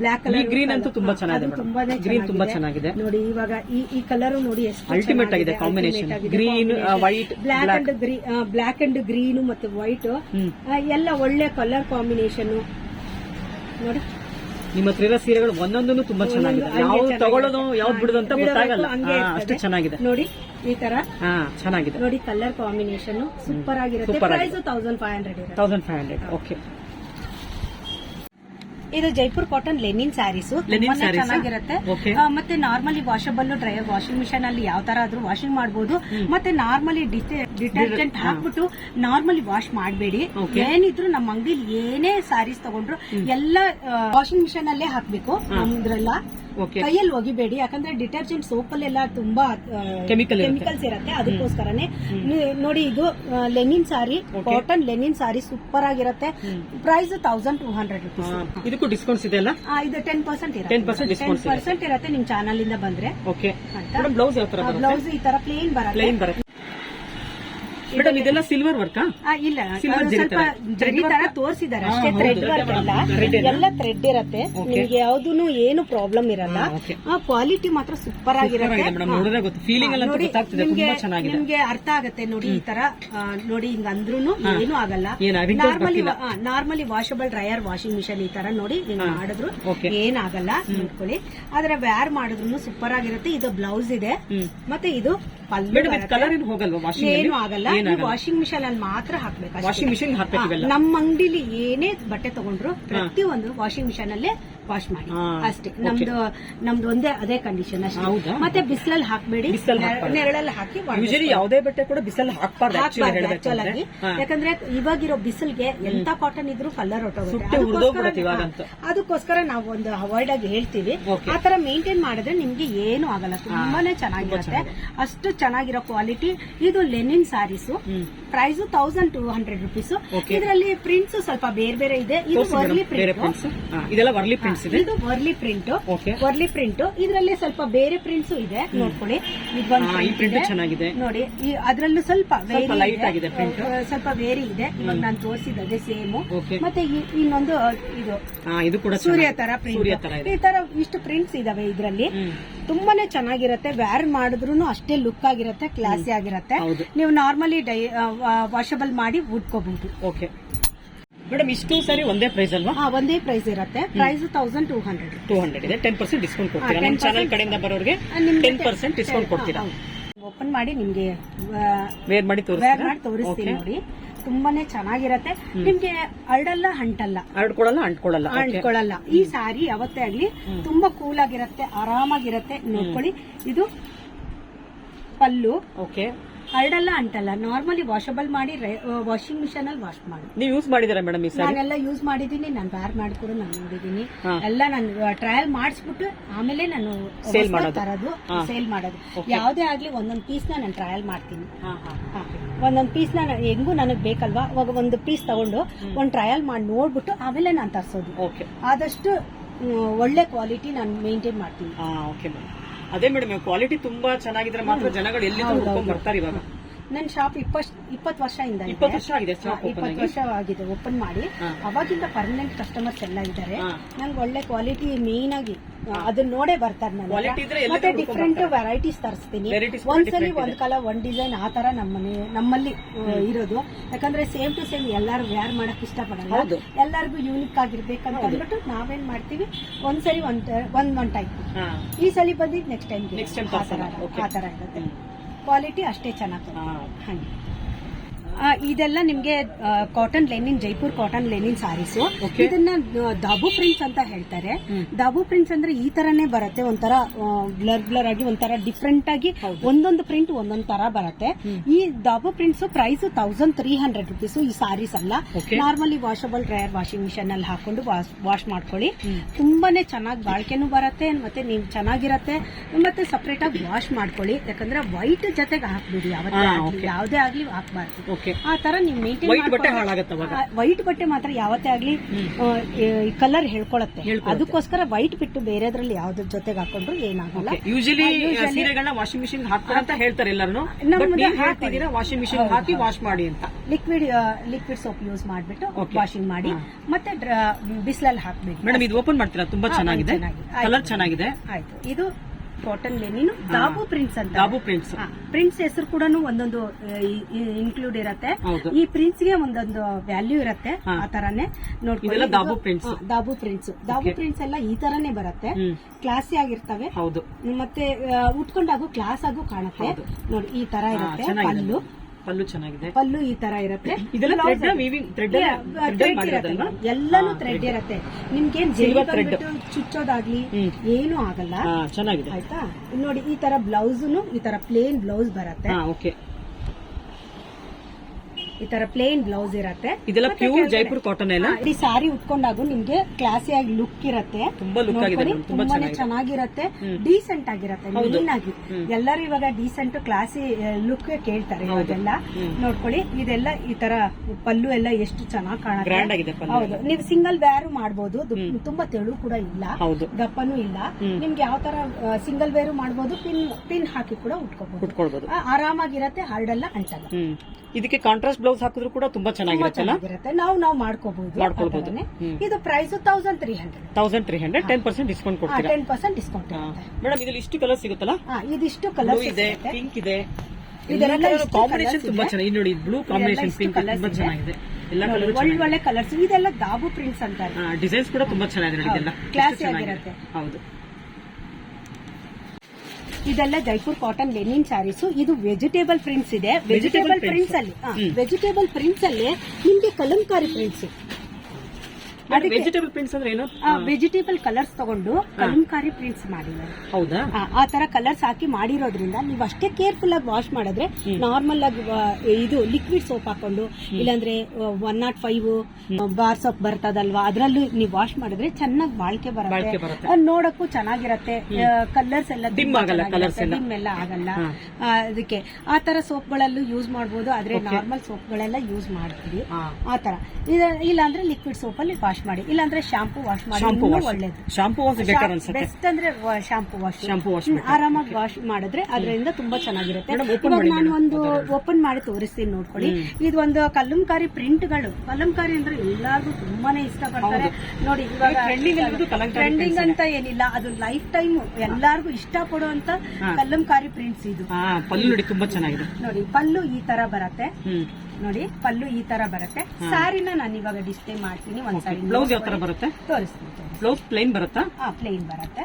ಬ್ಲಾಕ್ ಕಲರ್ green ಅಂತೂ ತುಂಬಾ ಚೆನ್ನಾಗಿದೆ. ತುಂಬಾನೇ ಗ್ರೀನ್ ತುಂಬಾ ಚೆನ್ನಾಗಿದೆ. ನೋಡಿ ಇವಾಗ ಈ ಈ ಕಲರ್ ನೋಡಿ ಎಷ್ಟು ಅಲ್ಟಿಮೇಟ್ ಆಗಿದೆ combination green white black. And green black and green ಮತ್ತೆ ವೈಟ್ ಎಲ್ಲ ಒಳ್ಳೆ ಕಲರ್ ಕಾಂಬಿನೇಷನ್ ನೋಡಿ. ನಿಮ್ಮ ಹತ್ರ ಇರೋ ಸೀರೆಗಳು ಒಂದೊಂದನ್ನು ತುಂಬಾ ಚೆನ್ನಾಗಿದೆ. ಯಾವ್ದು ಬಿಡುದಂತ ತಗೊಳ್ಳೋದು ಯಾವ್ದು ಗೊತ್ತಾಗಲ್ಲ. ಅಷ್ಟು ಚೆನ್ನಾಗಿದೆ. ನೋಡಿ ಈ ತರ. ಹಾ ಚೆನ್ನಾಗಿದೆ. ನೋಡಿ ಕಲರ್ ಕಾಂಬಿನೇಷನ್ ಸೂಪರ್ ಆಗಿರುತ್ತೆ. ಪ್ರೈಸ್ ತೌಸಂಡ್ ಫೈವ್ ಹಂಡ್ರೆಡ್ ಇರುತ್ತೆ. ತೌಸಂಡ್ ಫೈವ್ ಹಂಡ್ರೆಡ್ ಓಕೆ ಇದು ಜೈಪುರ್ ಕಾಟನ್ ಲೆನಿನ್ ಸ್ಯಾರೀಸ್. ತುಂಬಾನೇ ಚೆನ್ನಾಗಿರುತ್ತೆ. ಮತ್ತೆ normally washable dry washing machine ಅಲ್ಲಿ ಯಾವ ತರ ಆದ್ರೂ ವಾಷಿಂಗ್ ಮಾಡಬಹುದು ಮತ್ತೆ ನಾರ್ಮಲಿ ಡಿಟರ್ಜೆಂಟ್ ಹಾಕ್ಬಿಟ್ಟು ನಾರ್ಮಲಿ ವಾಶ್ ಮಾಡಬೇಡಿ. ಏನಿದ್ರು ನಮ್ಮ ಅಂಗಡಿಲಿ ಏನೇ ಸ್ಯಾರೀಸ್ ತಗೊಂಡ್ರು ಎಲ್ಲ ವಾಷಿಂಗ್ ಮಿಷನ್ ಅಲ್ಲೇ ಹಾಕ್ಬೇಕು ನಮ್ದ್ರೆಲ್ಲ. ಕೈಯಲ್ಲಿ ಒಗಿಬೇಡಿ ಯಾಕಂದ್ರೆ ಡಿಟರ್ಜೆಂಟ್ ಸೋಪ್ ಅಲ್ಲೆಲ್ಲ ತುಂಬಾ ಕೆಮಿಕಲ್. ಕೆಮಿಕಲ್ಸ್ ಇರುತ್ತೆ. ಅದಕ್ಕೋಸ್ಕರನೇ. ನೋಡಿ ಇದು linen sari cotton linen sari super ಆಗಿರುತ್ತೆ. Price thousand two hundred rupees ಇದಕ್ಕೂ ಡಿಸ್ಕೌಂಟ್ಸ್ ಇದೆ ಅಲ್ಲ? ಇದು ಟೆನ್ ಪರ್ಸೆಂಟ್ ಇರುತ್ತೆ. 10% discount ಟೆನ್ ಪರ್ಸೆಂಟ್ ಇರುತ್ತೆ ನಿಮ್ ಚಾನಲ್ ಇಂದ ಬಂದ್ರೆ. ಓಕೆ ಬ್ಲೌಸ್ ಯಾವ ತರ ಬರುತ್ತೆ? ಬ್ಲೌಸ್ ಈ ತರ ಪ್ಲೇನ್ ಬರುತ್ತೆ. ಪ್ಲೇನ್ ಬರುತ್ತೆ. ಮೇಡಮ್ ಇದೆಲ್ಲ ಸಿಲ್ವರ್ ವರ್ಕಾ ಇಲ್ಲ. ಸ್ವಲ್ಪ. ಜರಿ ತರ. ತೋರಿಸಿದ್ದಾರೆ ಅಷ್ಟೇ. ಥ್ರೆಡ್ ವರ್ಕ್ Thread ಎಲ್ಲ? ಥ್ರೆಡ್ ಇರುತ್ತೆ. ನಿಮ್ಗೆ ಯಾವ್ದೂನು ಏನು ಪ್ರಾಬ್ಲಮ್ ಇರಲ್ಲ. ಆ ಕ್ವಾಲಿಟಿ ಮಾತ್ರ ಸೂಪರ್ ಆಗಿರುತ್ತೆ. ನಿಮ್ಗೆ- ಅರ್ಥ ಆಗತ್ತೆ ನೋಡಿ ಈ ತರ. ನೋಡಿ ಹಿಂಗ ಅಂದ್ರೂ ಏನು ಆಗಲ್ಲ. Normally normally washable dryer washing machine ಈ ತರ ನೋಡಿ ನೀವು ಮಾಡಿದ್ರು. ಏನಾಗಲ್ಲ ನೋಡ್ಕೊಳ್ಳಿ. ಆದ್ರೆ ವ್ಯಾರ್ ಮಾಡಿದ್ರು ಸೂಪರ್ ಆಗಿರುತ್ತೆ. ಇದು ಬ್ಲೌಸ್ ಇದೆ. ಮತ್ತೆ ಇದು ಕಲರ್ ಏನು ಹೋಗಲ್ವಾ ಏನು ಆಗಲ್ಲ. ವಾಷಿಂಗ್ ಮಿಷಿನ್ ಅಲ್ಲಿ ಮಾತ್ರ ಹಾಕ್ಬೇಕು ವಾಷಿಂಗ್ ಮಿಷಿನ್ ಹಾಕ್ಬೇಕು ನಮ್ಮ ಅಂಗಡಿಲಿ ಏನೇ ಬಟ್ಟೆ ತಗೊಂಡ್ರು ಪ್ರತಿಯೊಂದು ವಾಷಿಂಗ್ ಮಿಷಿನ್ ಅಲ್ಲೇ ವಾಶ್ ಮಾಡಿ. ಹಾ, ಅಷ್ಟೇ. ನಮ್ದು ನಮ್ದು ಒಂದೇ ಅದೇ ಕಂಡೀಷನ್ ಅಷ್ಟೇ. ಹೌದಾ? ಮತ್ತೆ ಬಿಸಿಲಲ್ಲಿ ಹಾಕ್ಬೇಡಿ. ಬಿಸ್ಲಲ್ಲಿ ಹಾಕ್ಬಾರ್ದು. ನೆರಳಲ್ಲಿ ಹಾಕಿ. ಯೂಶಲಿ ಯಾವುದೇ ಬಟ್ಟೆ ಕೂಡ ಬಿಸಿಲಲ್ಲಿ ಹಾಕ್ಬಾರ್ದು ಆಕ್ಚುಲಿ ಹಾಕ್ಬಾರ್ದು actual ಆಗಿ. ಯಾಕಂದ್ರೆ ಇವಾಗಿರೋ ಬಿಸಿಲ್ಗೆ ಎಂತ ಕಾಟನ್ ಇದ್ರು ಕಲರ್ ಸುಟ್ಟು ಹೋಗುತ್ತೆ ಇವಾಗಂತೂ. ಅದಕ್ಕೋಸ್ಕರ ನಾವು ಒಂದು ಅವಾಯ್ಡ್ ಆಗಿ ಹೇಳ್ತೀವಿ. Okay. ಆ ತರ ಮೇಂಟೈನ್ ಮಾಡಿದ್ರೆ ನಿಮ್ಗೆ ಏನು ಆಗಲ್ಲ. ತುಂಬಾನೇ ಚೆನ್ನಾಗಿರುತ್ತೆ. ಅಷ್ಟು ಚೆನ್ನಾಗಿರೋ ಕ್ವಾಲಿಟಿ ಇದು linen saris price thousand two hundred rupees Okay. ಇದರಲ್ಲಿ ಪ್ರಿಂಟ್ಸ್ ಸ್ವಲ್ಪ ಬೇರೆ ಬೇರೆ ಇದೆ. ಇದು ವರ್ಲಿ ಬೇರೆ ಪ್ರಿಂಟ್ ಪ್ರಿಂಟ್ಸ್ ಇದೆಲ್ಲ ವರ್ಲಿ ಪ್ರಿಂಟ್ಸ್ ಇದೆ ಇದು Warli print Okay. Warli print ಇದರಲ್ಲಿ ಸ್ವಲ್ಪ ಬೇರೆ ಪ್ರಿಂಟ್ಸ್ ಇದೆ. ನೋಡ್ಕೊಳ್ಳಿ. ಈ print ಚೆನ್ನಾಗಿದೆ. ನೋಡಿ ಈ ಅದ್ರಲ್ಲೂ ಸ್ವಲ್ಪ ಸ್ವಲ್ಪ vary light ಆಗಿದೆ print. ಸ್ವಲ್ಪ ವೇರಿ ಇದೆ. ಇವಾಗ ನಾನು ತೋರಿಸಿದ್ದೆ ಸೇಮ್ Okay. ಮತ್ತೆ ಈ- ಇನ್ನೊಂದು ಇದು ಹಾ, ಇದು ಕೂಡ ಸೂರ್ಯ ಚೆನ್ನಾಗಿದೆ. ತರ ಸೂರ್ಯ ತರ ಪ್ರಿಂಟ್ ಇದೆ. ಈ ತರ ಇಷ್ಟು ಪ್ರಿಂಟ್ಸ್ ಇದಾವೆ ಇದರಲ್ಲಿ. ಹ್ಮ್. ತುಂಬಾನೇ ಚೆನ್ನಾಗಿರುತ್ತೆ. ವ್ಯಾರ್ ಮಾಡಿದ್ರು ಅಷ್ಟೇ ಲುಕ್ ಆಗಿರುತ್ತೆ ಕ್ಲಾಸಿ ಆಗಿರುತ್ತೆ. ಹೌದು. ನೀವು ನಾರ್ಮಲಿ ಡೈ ವಾಷಬಲ್ ಮಾಡಿ ಉಟ್ಕೋಬಹುದು. ಓಕೆ ಮೇಡಮ್ ಇಷ್ಟು ಸಾರಿ ಒಂದೇ ಪ್ರೈಸ್ ಅಲ್ವಾ? ಹಾ ಒಂದೇ ಪ್ರೈಸ್ ಇರುತ್ತೆ. Price thousand two hundred two hundred ಇದೆ. ಟೆನ್ ಪರ್ಸೆಂಟ್ ಡಿಸ್ಕೌಂಟ್ ಕೊಡ್ತೀರಾ? ನಮ್ಮ 10% ಚಾನಲ್ ಕಡೆಯಿಂದ ಬರೋರಿಗೆ ಟೆನ್ ಪರ್ಸೆಂಟ್ ಡಿಸ್ಕೌಂಟ್ ಕೊಡ್ತೀರಾ? ಓಪನ್ ಮಾಡಿ ನಿಮ್ಗೆ ವೇರ್ ಮಾಡಿ ವೇರ್ ಮಾಡಿ ತೋರಿಸ್ತೀನಿ ನೋಡಿ. ತುಂಬಾನೇ ಚೆನ್ನಾಗಿರತ್ತೆ. ನಿಮ್ಗೆ ಅರಡಲ್ಲ ಹಂಟಲ್ಲ? ಅರಡ್ಕೊಳಲ್ಲ ಅಂಟ್ಕೊಳಲ್ಲ ಓಕೆ ಅಂಟ್ಕೊಳ್ಳಲ್ಲ ಈ ಸಾರಿ ಯಾವತ್ತೇ ಆಗ್ಲಿ ತುಂಬಾ ಕೂಲ್ ಆಗಿರತ್ತೆ ಆರಾಮಾಗಿರತ್ತೆ. ನೋಡ್ಕೊಳ್ಳಿ. ಇದು ಪಲ್ಲು. ಓಕೆ ಹರಡಲ್ಲ ಅಂಟಲ್ಲ. ನಾರ್ಮಲಿ ವಾಷಬಲ್ ಮಾಡಿ ವಾಷಿಂಗ್ ಮಿಷನ್ ಅಲ್ಲಿ ವಾಶ್ ಮಾಡಿ. ನೀವು ಯೂಸ್ ಮಾಡಿದಾರೆ ಮೇಡಮ್ ಈ ಸಾರಿ ನಾನೆಲ್ಲ ಯೂಸ್ ಮಾಡಿದೀನಿ. ನಾನು ವ್ಯಾರ್ ಮಾಡ್ಕೊಂಡು ನಾನು ನೋಡಿದೀನಿ. ಹಾ. ಎಲ್ಲ ನಾನು ಟ್ರಯಲ್ ಮಾಡಿಸ್ಬಿಟ್ಟು ಆಮೇಲೆ ನಾನು ಸೇಲ್ ಮಾಡೋದು. ತರೋದು ಹಾ. ಸೇಲ್ ಮಾಡೋದು. Okay. ಯಾವುದೇ ಆಗ್ಲಿ ಒಂದೊಂದು ಪೀಸ್ನ ನಾನು ಟ್ರಯಲ್ ಮಾಡ್ತೀನಿ. ಹಾ, ಹಾ. ಹಾ. ಒಂದೊಂದು ಪೀಸ್ನ ಹೆಂಗೂ ನನಗೆ ಬೇಕಲ್ವಾ? ಅವಾಗ ಒಂದು ಪೀಸ್ ತಗೊಂಡು ಒಂದು ಟ್ರಯಲ್ ಮಾಡಿ ನೋಡ್ಬಿಟ್ಟು ಆಮೇಲೆ ನಾನು ತರಿಸೋದು. ಓಕೆ ಆದಷ್ಟು ಮ್, ಒಳ್ಳೆ ಕ್ವಾಲಿಟಿ ನಾನು ಮೇಂಟೈನ್ ಮಾಡ್ತೀನಿ. ಹಾ ಓಕೆ ಮೇಡಮ್ ಅದೇ ಮೇಡಮ್ ಕ್ವಾಲಿಟಿ ತುಂಬಾ ಚೆನ್ನಾಗಿದ್ರೆ ಮಾತ್ರ ಜನಗಳು ಹುಡ್ಕೊಂಡ್ ಬರ್ತಾರೆ ಇವಾಗ. ನನ್ನ ಶಾಪ್ ಇಪ್ಪತ್ ಇಪ್ಪತ್ತು ವರ್ಷದಿಂದ ಇದೆ. ಇಪ್ಪತ್ತು ವರ್ಷ ಆಗಿದೆ ಓಪನ್ ಇಪ್ಪತ್ತು ಆಗಿ? ವರ್ಷ ಆಗಿದೆ ಓಪನ್ ಮಾಡಿ. ಅವಾಗಿಂದ ಪರ್ಮನೆಂಟ್ ಕಸ್ಟಮರ್ಸ್ ಎಲ್ಲ ಇದ್ದಾರೆ. ಹಾ. ನಂಗೆ ಒಳ್ಳೆ ಕ್ವಾಲಿಟಿ ಮೇನ್ ಆಗಿ ಅದನ್ನ ನೋಡೇ ಬರ್ತಾರೆ ನಾನು Quality ಇದ್ರೆ ಎಲ್ಲಿಂದ ಮತ್ತೆ ಹುಡ್ಕೊಂಡ್ ಡಿಫ್ರೆಂಟ್. ವೆರೈಟೀಸ್ ತರಿಸ್ತೀನಿ. Varieties ಒಂದ್ಸಲಿ different ಒಂದ್ ಕಾಲ ಒಂದ್ ಡಿಸೈನ್ ಆ ತರ ನಮ್ಮನೆ ನಮ್ಮಲ್ಲಿ ಆ, ಇರೋದು. ಯಾಕಂದ್ರೆ ಸೇಮ್ ಟು ಸೇಮ್ ಎಲ್ಲಾರು ವ್ಯಾರ್ ಮಾಡಕ್ ಇಷ್ಟಪಡಲ್ಲ. ಹೌದು. ಎಲ್ಲರಿಗೂ ಯೂನಿಕ್ ಆಗಿರ್ಬೇಕಂತ ಅಂದ್ಬಿಟ್ಟು ನಾವೇನ್ ಮಾಡ್ತೀವಿ? ಒಂದ್ಸರಿ ಒಂದ್ ಒಂದ್ ಒಂದ್ ಟೈಪ್ ಹಾ. ಈ ಸಲ ಬಂದಿದ್ ನೆಕ್ಸ್ಟ್ ಟೈಮ್ Next time ಆ ತರ. Okay. ಆ ಇರುತ್ತೆ. ಹ್ಮ್. ಕ್ವಾಲಿಟಿ ಅಷ್ಟೇ ಚೆನ್ನಾಗಿ ಹಾಗೆ. ಇದೆಲ್ಲ ನಿಮ್ಗೆ cotton linen Jaipur cotton linen saris ಇದನ್ನ ದಾಬು ಪ್ರಿಂಟ್ಸ್ ಅಂತ ಹೇಳ್ತಾರೆ. ದಾಬು ಪ್ರಿಂಟ್ಸ್ ಅಂದ್ರೆ ಈ ತರನೇ ಬರುತ್ತೆ. ಒಂಥರ ಬ್ಲರ್ ಬ್ಲರ್ ಆಗಿ ಒಂಥರ ಡಿಫ್ರೆಂಟ್ ಆಗಿ ಒಂದೊಂದು ಪ್ರಿಂಟ್ ಒಂದೊಂದ್ ತರ ಬರುತ್ತೆ. ಈ Dabu prints price thousand three hundred rupees ಈ ಸಾರೀಸ್ ಅಲ್ಲ. Normally washable dryer washing machine ಅಲ್ಲಿ ಹಾಕೊಂಡು ವಾಶ್ ಮಾಡ್ಕೊಳ್ಳಿ. ತುಂಬಾನೇ ಚೆನ್ನಾಗಿ ಬಾಳ್ಕೆನೂ ಬರುತ್ತೆ. ಮತ್ತೆ ನೀವು ಚೆನ್ನಾಗಿರತ್ತೆ. ಮತ್ತೆ ಸಪ್ರೇಟ್ ಆಗಿ ವಾಶ್ ಮಾಡ್ಕೊಳ್ಳಿ. ಯಾಕಂದ್ರೆ ವೈಟ್ ಜೊತೆಗೆ ಹಾಕ್ಬಿಡಿ. ಯಾವತ್ತೇ. ಯಾವ್ದೇ ಆಗ್ಲಿ ಹಾಕ್ಬಾರ್ದು. ಓಕೆ. ಆ ತರ ನೀವು White ಬಟ್ಟೆ ಹಾಳಾಗತ್ತೆ. ವೈಟ್ ಬಟ್ಟೆ ಮಾತ್ರ ಯಾವತ್ತೇ ಆಗ್ಲಿ ಕಲರ್ ಹೇಳ್ಕೊಳತ್ತೆ. ಅದಕ್ಕೋಸ್ಕರ ವೈಟ್ ಬಿಟ್ಟು ಬೇರೆದ್ರಲ್ಲಿ ಯಾವ್ದ್ರ ಜೊತೆಗೆ ಹಾಕೊಂಡ್ರು ಏನಾಗಲ್ಲ. ಯೂಶಲಿ ಸೀರೆಗಳನ್ನ ವಾಷಿಂಗ್ ಮಿಷಿನ್ ಹಾಕ್ತಾರೆ ಅಂತ ಹೇಳ್ತಾರೆ ಎಲ್ಲರೂ ಹೇಳ್ತಿದ್ದೀರಾ ವಾಷಿಂಗ್ ಮಿಷಿನ್ ಹಾಕಿ ವಾಶ್ ಮಾಡಿ ಅಂತ? ಲಿಕ್ವಿಡ್ ಲಿಕ್ವಿಡ್ ಸೋಪ್ ಯೂಸ್ ಮಾಡ್ಬಿಟ್ಟು ವಾಷಿಂಗ್ ಮಾಡಿ. ಮತ್ತೆ ಬಿಸಿಲಲ್ಲಿ ಹಾಕ್ಬೇಕು ಮೇಡಮ್ ಇದು ಓಪನ್ ಮಾಡ್ತೀರಾ? ತುಂಬಾ ಚೆನ್ನಾಗಿದೆ. ಚೆನ್ನಾಗಿದೆ. ಕಲರ್ ಚೆನ್ನಾಗಿದೆ. ಆಯ್ತು. ಇದು ಕಾಟನ್ ಲೆನಿನ್ ದಾಬು ಪ್ರಿಂಟ್ಸ್ ಅಂತ. ದಾಬು ಪ್ರಿಂಟ್ಸ್ ಪ್ರಿಂಟ್ಸ್ ಹೆಸರು ಕೂಡ ಒಂದೊಂದು ಇನ್ಕ್ಲೂಡ್ ಇರತ್ತೆ. ಈ ಪ್ರಿಂಟ್ಸ್ಗೆ ಒಂದೊಂದು ವ್ಯಾಲ್ಯೂ ಇರತ್ತೆ ಆ ತರಾನೇ ನೋಡ್ಕೊಳ್ಳಿ. ಇದು- Dabu prints Dabu prints Dabu prints ಎಲ್ಲ ಈ ತರಾನೇ ಬರುತ್ತೆ. ಕ್ಲಾಸಿ ಆಗಿರ್ತವೆ. ಹೌದು. ಮತ್ತೆ ಉಟ್ಕೊಂಡಾಗೂ ಕ್ಲಾಸ್ ಆಗು ಕಾಣುತ್ತೆ. ನೋಡಿ ಈ ತರ ಇರುತ್ತೆ. ಅಲ್ಲೂ ಪಲ್ಲು ಪಲ್ಲು ಚೆನ್ನಾಗಿದೆ. ಪಲ್ಲು ಈ ತರ ಇರುತ್ತೆ. ಇದೆಲ್ಲ. ಎಲ್ಲಾನು ಥ್ರೆಡ್ ಇರುತ್ತೆ. ನಿಮ್ಗೆ. ಚುಚ್ಚೋದಾಗ್ಲಿ. ಏನು ಆಗಲ್ಲ. ಚೆನ್ನಾಗಿದೆ. ಆಯ್ತಾ? ನೋಡಿ ಈ ತರ ಬ್ಲೌಸ್ ಈ ತರ ಪ್ಲೇನ್ ಬ್ಲೌಸ್ ಬರುತ್ತೆ. ಈ ತರ ಪ್ಲೇನ್ ಬ್ಲೌಸ್ ಇರತ್ತೆ. ಇದೆಲ್ಲ ಪ್ಯೂರ್ ಜೈಪುರ್ ಕಾಟನ್ ಎಲ್ಲ? ಈ ಸಾರಿ ಉಟ್ಕೊಂಡಾಗ ನಿಮ್ಗೆ ಕ್ಲಾಸಿ ಆಗಿ ಲುಕ್ ಇರತ್ತೆ. ತುಂಬಾ ಆಗಿದೆ ತುಂಬಾನೇ. ಚೆನ್ನಾಗಿರತ್ತೆ. ಡೀಸೆಂಟ್ ಆಗಿರತ್ತೆ. ಮೇನ್ ಆಗಿ. ಎಲ್ಲರೂ ಇವಾಗ ಡೀಸೆಂಟ್ ಕ್ಲಾಸಿ ಲುಕ್ ಕೇಳ್ತಾರೆ. ಇವಾಗೆಲ್ಲ. ನೋಡ್ಕೊಳ್ಳಿ ಇದೆಲ್ಲ ಈ ತರ ಪಲ್ಲು ಎಲ್ಲ ಎಷ್ಟು ಚೆನ್ನಾಗಿ ಕಾಣುತ್ತೆ. ಹೌದು. ನೀವು ಸಿಂಗಲ್ ವೇರ್ ಮಾಡಬಹುದು ತುಂಬಾ ತೆಳು ಕೂಡ ಇಲ್ಲ. ದಪ್ಪನು ಇಲ್ಲ. ನಿಮ್ಗೆ ಯಾವ ತರ ಸಿಂಗಲ್ ವೇರ್ ಮಾಡಬಹುದು ಪಿನ್ ಪಿನ್ ಹಾಕಿ ಕೂಡ ಉಟ್ಕೋಬಹುದು ಆರಾಮಾಗಿರತ್ತೆ ಹಾರ್ಡ್ ಎಲ್ಲ ಅಂಟಲ್ಲ. ಇದಕ್ಕೆ ಕಾಂಟ್ರಾಸ್ಟ್ ಬ್ಲೌಸ್ ಹಾಕಿದ್ರು ಕೂಡ ತುಂಬಾ ಚೆನ್ನಾಗಿರುತ್ತಲ್ಲ? ಚೆನ್ನಾಗಿರುತ್ತೆ. ನಾವು ನಾವು ಮಾಡ್ಕೋಬಹುದು ಮಾಡ್ಕೊಳ್ಬೋದು. ಹ್ಮ್. ಇದು price thousand three hundred thousand three hundred ten percent discount ಕೊಡ್ತೀರಾ? ಟೆನ್ ಪರ್ಸೆಂಟ್ ಡಿಸ್ಕೌಂಟ್ ಮೇಡಮ್ ಇದ್ರಲ್ಲಿ ಇಷ್ಟು ಕಲರ್ ಸಿಗುತ್ತಲ್ಲ? ಹಾ, ಇದಿಷ್ಟು ಕಲರ್ ಇದೆ ಪಿಂಕ್ ಇದೆ. ಇದೆಲ್ಲ ಎಲ್ಲ ಇಷ್ಟು ಕಾಂಬಿನೇಷನ್ colours ತುಂಬಾ ಇದೆ. ಚೆನ್ನಾಗಿ ನೋಡಿ ಬ್ಲೂ ಕಾಂಬಿನೇಷನ್ ಪಿಂಕ್ ತುಂಬಾ ಚೆನ್ನಾಗಿದೆ. ಎಲ್ಲ ಕಲರ್ ಒಳ್ಳೆ ಒಳ್ಳೆ ಕಲರ್ಸ್ ಇದೆಲ್ಲ ದಾಬು ಪ್ರಿಂಟ್ಸ್ ಅಂತಾರೆ ಡಿಸೈನ್ಸ್ ಕೂಡ ತುಂಬಾ ಚೆನ್ನಾಗಿದೆ ನೋಡಿ ಇದೆಲ್ಲ. ಹೌದು. Classy ಚೆನ್ನಾಗಿದೆ. ಆಗಿರುತ್ತೆ. ಹೌದು. ಇದೆಲ್ಲ ಜೈಪುರ್ ಕಾಟನ್ ಲೆನಿನ್ ಸ್ಯಾರೀಸ್ ಇದು ವೆಜಿಟೇಬಲ್ ಪ್ರಿಂಟ್ಸ್ ಇದೆ ವೆಜಿಟೇಬಲ್. ಪ್ರಿಂಟ್ಸ್ ಅಲ್ಲಿ. ವೆಜಿಟೇಬಲ್ ಪ್ರಿಂಟ್ಸ್ ಅಲ್ಲಿ ನಿಮ್ಗೆ ಕಲಂಕಾರಿ ಪ್ರಿಂಟ್ಸ್ ವೆಜಿಟೇಬಲ್ ಪ್ರಿಂಟ್ಸ್ ಅಂದ್ರೆ ಏನು ವೆಜಿಟೇಬಲ್ ಕಲರ್ಸ್ ತಗೊಂಡು ಕಲಂಕಾರಿ ಪ್ರಿಂಟ್ಸ್ ಮಾಡಿದ್ದಾರೆ ಹೌದಾ? ಆ- ತರ ಕಲರ್ಸ್ ಹಾಕಿ ಮಾಡಿರೋದ್ರಿಂದ ನೀವು ಅಷ್ಟೇ ಕೇರ್ಫುಲ್ ಆಗಿ ವಾಶ್ ಮಾಡಿದ್ರೆ ನಾರ್ಮಲ್ ಆಗಿ ಇದು ಲಿಕ್ವಿಡ್ ಸೋಪ್ ಹಾಕೊಂಡು ಇಲ್ಲಾಂದ್ರೆ one not five bar soap ಬರ್ತದಲ್ವಾ ಅದ್ರಲ್ಲೂ ನೀವು ವಾಶ್ ಮಾಡಿದ್ರೆ ಚೆನ್ನಾಗಿ ಬಾಳ್ಕೆ ಬರುತ್ತೆ. ನೋಡಕ್ಕೂ ಚೆನ್ನಾಗಿರತ್ತೆ. ಕಲರ್ಸ್ ಎಲ್ಲ ಡಿಮ್ ಆಗಲ್ಲ, ಎಲ್ಲ. ಆಗಲ್ಲ. ಅದಕ್ಕೆ ಆ ತರ ಸೋಪ್ಗಳಲ್ಲೂ ಯೂಸ್ ಮಾಡಬಹುದು ಆದ್ರೆ ನಾರ್ಮಲ್ ಸೋಪ್ಗಳೆಲ್ಲ ಯೂಸ್ ಮಾಡ್ತೀವಿ ಆ ತರ. ಇಲ್ಲ ಇಲ್ಲಾಂದ್ರೆ ಲಿಕ್ವಿಡ್ ಸೋಪ್ ಅಲ್ಲಿ ವಾಶ್ ಮಾಡಿ. ಇಲ್ಲಾಂದ್ರೆ ಶಾಂಪೂ ವಾಶ್ ಮಾಡಿ. ಶಾಂಪೂ ಇನ್ನೂ ಒಳ್ಳೇದು. ಶಾಂಪೂ ವಾಶ್ ಬೆಟರ್ ಅನ್ಸುತ್ತೆ. ಬೆಸ್ಟ್ ಅಂದ್ರೆ ಶಾಂಪೂ ವಾಶ್ ಶಾಂಪೂ ವಾಶ್ ಆರಾಮಾಗಿ ವಾಶ್ ಮಾಡಿದ್ರೆ ಅದರಿಂದ ತುಂಬಾ ಚೆನ್ನಾಗಿರುತ್ತೆ. ಇವಾಗ ನಾನು ಒಂದು ಓಪನ್ ಮಾಡಿ ತೋರಿಸ್ತೀನಿ ನೋಡ್ಕೊಳ್ಳಿ. ಇದು ಒಂದು ಕಲ್ಲಂಕಾರಿ ಪ್ರಿಂಟ್ಗಳು ಕಲ್ಲಂಕಾರಿ ಅಂದ್ರೆ ಎಲ್ಲಾರ್ಗು ತುಂಬಾನೇ ಇಷ್ಟಪಡ್ತಾರೆ. ನೋಡಿ ಇವಾಗ ಟ್ರೆಂಡಿಂಗ್ ಅಂತ ಏನಿಲ್ಲ. ಅದು ಲೈಫ್ ಟೈಮ್ ಎಲ್ಲಾರ್ಗು ಇಷ್ಟಪಡುವಂತ ಕಲ್ಲಂಕಾರಿ ಪ್ರಿಂಟ್ಸ್ ಇದು. ಪಲ್ಲು ನೋಡಿ ತುಂಬಾ ಚೆನ್ನಾಗಿದೆ. ನೋಡಿ ಪಲ್ಲು ಈ ತರ ಬರತ್ತೆ. ನೋಡಿ ಪಲ್ಲು ಈ ತರ ಬರುತ್ತೆ. ಸಾರಿನ ನಾನು ಇವಾಗ ಡಿಸ್ಪ್ಲೇ ಮಾಡ್ತೀನಿ ಒಂದ್ ಸಾರಿ ಬ್ಲೌಸ್ ಯಾವ ತರ ಬರುತ್ತೆ? ತೋರಿಸ್ತೀನಿ ಬ್ಲೌಸ್ ಪ್ಲೇನ್ ಬರುತ್ತಾ? ಹಾ ಪ್ಲೇನ್ ಬರುತ್ತೆ.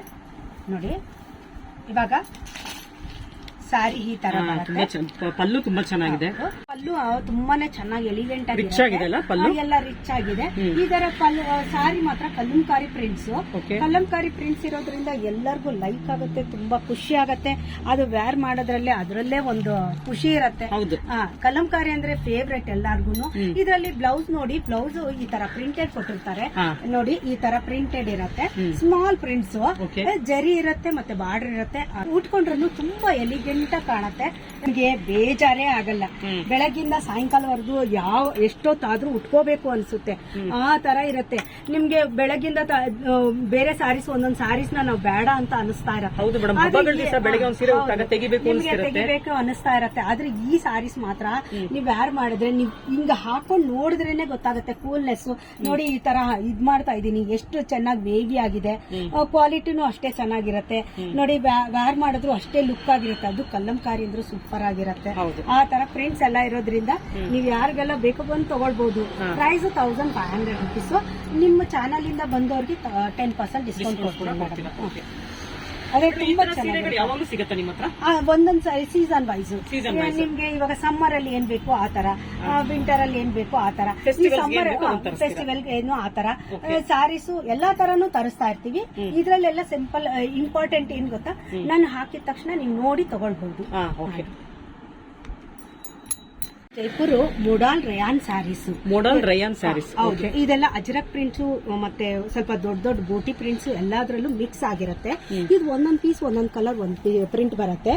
ನೋಡಿ ಇವಾಗ ಸ್ಯಾರಿ ಈ ತರ ತುಂಬಾ ಚೆನ್ನ- ಪಲ್ಲು ತುಂಬಾ ಚೆನ್ನಾಗಿದೆ. ಪಲ್ಲು ಆ, ತುಂಬಾನೇ ಚೆನ್ನಾಗಿ ಎಲಿಗೆಂಟ್ ರಿಚ್ ಆಗಿದೆ ಅಲ್ಲ ಪಲ್ಲು? ಎಲ್ಲ ರಿಚ್ ಆಗಿದೆ. ಈ ತರ ಪಲ್ಲು ಸಾರಿ ಮಾತ್ರ Kalamkari prints okay Kalamkari prints ಇರೋದ್ರಿಂದ ಎಲ್ಲರಿಗೂ ಲೈಕ್ ಆಗುತ್ತೆ ತುಂಬಾ ಖುಷಿ ಆಗತ್ತೆ. ಅದು ವ್ಯಾರ್ ಮಾಡೋದ್ರಲ್ಲೇ ಅದರಲ್ಲೇ ಒಂದು ಖುಷಿ ಇರತ್ತೆ. ಹೌದು. ಆ, ಕಲಂಕಾರಿ ಅಂದ್ರೆ ಫೇವ್ರೆಟ್ ಎಲ್ಲಾರ್ಗು ಇದರಲ್ಲಿ ಬ್ಲೌಸ್ ನೋಡಿ ಬ್ಲೌಸ್ ಈ ತರ ಪ್ರಿಂಟೆಡ್ ಕೊಟ್ಟಿರ್ತಾರೆ. ಹಾ. ನೋಡಿ ಈ ತರ ಪ್ರಿಂಟೆಡ್ ಇರತ್ತೆ. ಸ್ಮಾಲ್ ಪ್ರಿಂಟ್ಸ್ ಜರಿ ಇರತ್ತೆ ಮತ್ತೆ ಬಾರ್ಡರ್ ಇರತ್ತೆ. ಉಟ್ಕೊಂಡ್ರು ತುಂಬಾ ಎಲಿಗೆಂಟ್ ಕಾಣತ್ತೆ. ನಿಮ್ಗೆ ಬೇಜಾರೇ ಆಗಲ್ಲ. ಬೆಳಗಿಂದ ಬೆಳಗ್ಗಿಂದ ಸಾಯಂಕಾಲವರೆಗೂ ಯಾವ ಎಷ್ಟೊತ್ತಾದ್ರೂ ಉಟ್ಕೋಬೇಕು ಅನ್ಸುತ್ತೆ. ಆ ತರ ಇರತ್ತೆ. ನಿಮ್ಗೆ ಬೆಳಗ್ಗಿಂದ ಬೇರೆ ಸಾರೀಸ್ ಒಂದೊಂದ್ ಸಾರೀಸ್ ನಾವು ಬೇಡ ಅಂತ ಅನಿಸ್ತಾ ಇರತ್ತೆ. ತೆಗಿಬೇಕು ನಿಮ್ಗೆ ತೆಗಿಬೇಕು ಅನಿಸ್ತಾ ಇರತ್ತೆ. ಆದ್ರೆ ಈ ಸಾರೀಸ್ ಮಾತ್ರ ನೀವ್ ಯಾರು ಮಾಡಿದ್ರೆ ನೀವ್ ಹಿಂಗ ಹಾಕೊಂಡ್ ನೋಡಿದ್ರೇನೆ ಗೊತ್ತಾಗುತ್ತೆ ಕೂಲ್ನೆಸ್ ನೋಡಿ ಈ ತರ ಇದ್ ಮಾಡ್ತಾ ಇದೀನಿ ಎಷ್ಟು ಚೆನ್ನಾಗಿ ವೇವಿ ಆಗಿದೆ. ಕ್ವಾಲಿಟಿನೂ ಅಷ್ಟೇ ಚೆನ್ನಾಗಿರತ್ತೆ. ನೋಡಿ ವ್ಯಾರ್ ಮಾಡಿದ್ರು ಅಷ್ಟೇ ಲುಕ್ ಆಗಿರುತ್ತೆ. ಅದು ಕಲ್ಲಂಕಾರಿ ಅಂದ್ರೆ ಸೂಪರ್ ಆಗಿರತ್ತೆ. ಆ ತರ ಪ್ರಿಂಟ್ಸ್ ಎಲ್ಲ ಇರೋದ್ರಿಂದ ನೀವ್ ಯಾರಿಗೆಲ್ಲ ಬೇಕು ಬಂದು ತಗೊಳ್ಬಹುದು price thousand five hundred rupees ನಿಮ್ಮ ಚಾನಲ್ ಇಂದ ಬಂದವರಿಗೆ ಟೆನ್ ಪರ್ಸೆಂಟ್ ಡಿಸ್ಕೌಂಟ್ ಕೊಡ್ತೀನಿ ಯಾವಾಗಲೂ ಸಿಗತ್ತಾ ನಿಮ್ಮ ಹತ್ರ? ಆ, ಒಂದೊಂದ್ ಸಾರಿ ಸೀಸನ್ ವೈಸ್. ನಿಮ್ಗೆ ಇವಾಗ ಸಮ್ಮರ್ ಅಲ್ಲಿ ಏನ್ ಬೇಕು ಆ ತರ. ವಿಂಟರ್ ಅಲ್ಲಿ ಏನ್ ಬೇಕು ಆ ತರ. ಸಮ್ಮರ್? ಫೆಸ್ಟಿವಲ್ ಏನು ಆ ತರ. ಸಾರೀಸು ಎಲ್ಲಾ ತರನು ತರಿಸ್ತಾ ಇರ್ತೀವಿ. ಇದ್ರಲ್ಲೆಲ್ಲ ಸಿಂಪಲ್ ಇಂಪಾರ್ಟೆಂಟ್ ಏನ್ ಗೊತ್ತಾ? ನಾನು ಹಾಕಿದ ತಕ್ಷಣ ನೀವು ನೋಡಿ ತಗೊಳ್ಬಹುದು. Jaipur modal rayon saris modal rayon saris ಹೌದು. ಇದೆಲ್ಲ ಅಜರಕ್ ಪ್ರಿಂಟ್ಸ್ ಮತ್ತೆ ಸ್ವಲ್ಪ ದೊಡ್ಡ ದೊಡ್ಡ ಬೂಟಿ ಪ್ರಿಂಟ್ಸ್ ಎಲ್ಲಾದ್ರಲ್ಲೂ ಮಿಕ್ಸ್ ಆಗಿರುತ್ತೆ. ಇದು ಒಂದೊಂದ್ ಪೀಸ್ ಒಂದೊಂದ್ ಕಲರ್ ಒಂದ್ ಪ್ರಿಂಟ್ ಬರುತ್ತೆ.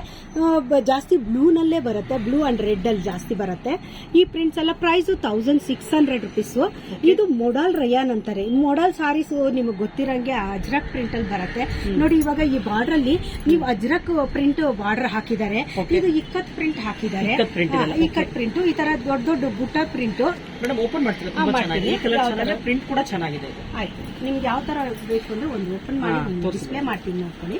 ಜಾಸ್ತಿ ಬ್ಲೂ ನಲ್ಲೇ ಬರುತ್ತೆ. ಬ್ಲೂ ಅಂಡ್ ರೆಡ್ ಅಲ್ಲಿ ಜಾಸ್ತಿ ಬರುತ್ತೆ. ಈ ಪ್ರಿಂಟ್ಸ್ ಎಲ್ಲ price thousand six hundred rupees ಇದು ಮೊಡಾಲ್ ರಯಾನ್ ಅಂತಾರೆ. ಮೊಡಾಲ್ ಸಾರೀಸ್ ನಿಮಗೆ ಗೊತ್ತಿರಂಗೆ ಅಜ್ರಕ್ ಪ್ರಿಂಟ್ ಅಲ್ಲಿ ಬರುತ್ತೆ. ನೋಡಿ ಇವಾಗ ಈ ಬಾರ್ಡರ್ ಅಲ್ಲಿ ನೀವು ಅಜ್ರಕ್ ಪ್ರಿಂಟ್ ಬಾರ್ಡರ್ ಹಾಕಿದ್ದಾರೆ ಇದು ಇಕ್ಕತ್ ಪ್ರಿಂಟ್ ಹಾಕಿದ್ದಾರೆ ಇಕ್ಕತ್ ಪ್ರಿಂಟ್ ಈ ತರ ದೊಡ್ಡ ದೊಡ್ಡ ಬುಟ್ಟ ಪ್ರಿಂಟ್ ಮೇಡಮ್ ಓಪನ್ ಮಾಡ್ತೀರಾ? ತುಂಬಾ ಹಾ, ಚೆನ್ನಾಗಿದೆ. ಮಾಡ್ತೀನಿ. ಕಲರ್ ಯಾವ ಚೆನ್ನಾಗಿದೆ. Colour? ಪ್ರಿಂಟ್ ಕೂಡ ಚೆನ್ನಾಗಿದೆ. ಇದು ಆಯ್ತು. ನಿಮ್ಗೆ ಯಾವ ತರ ಬೇಕು ಅಂದ್ರೆ ಒಂದು ಓಪನ್ ಹಾ, ಮಾಡಿ ತೋರ್ಸಿ. ಡಿಸ್ಪ್ಲೇ ಮಾಡ್ತೀನಿ ನೋಡ್ಕೊಳ್ಳಿ.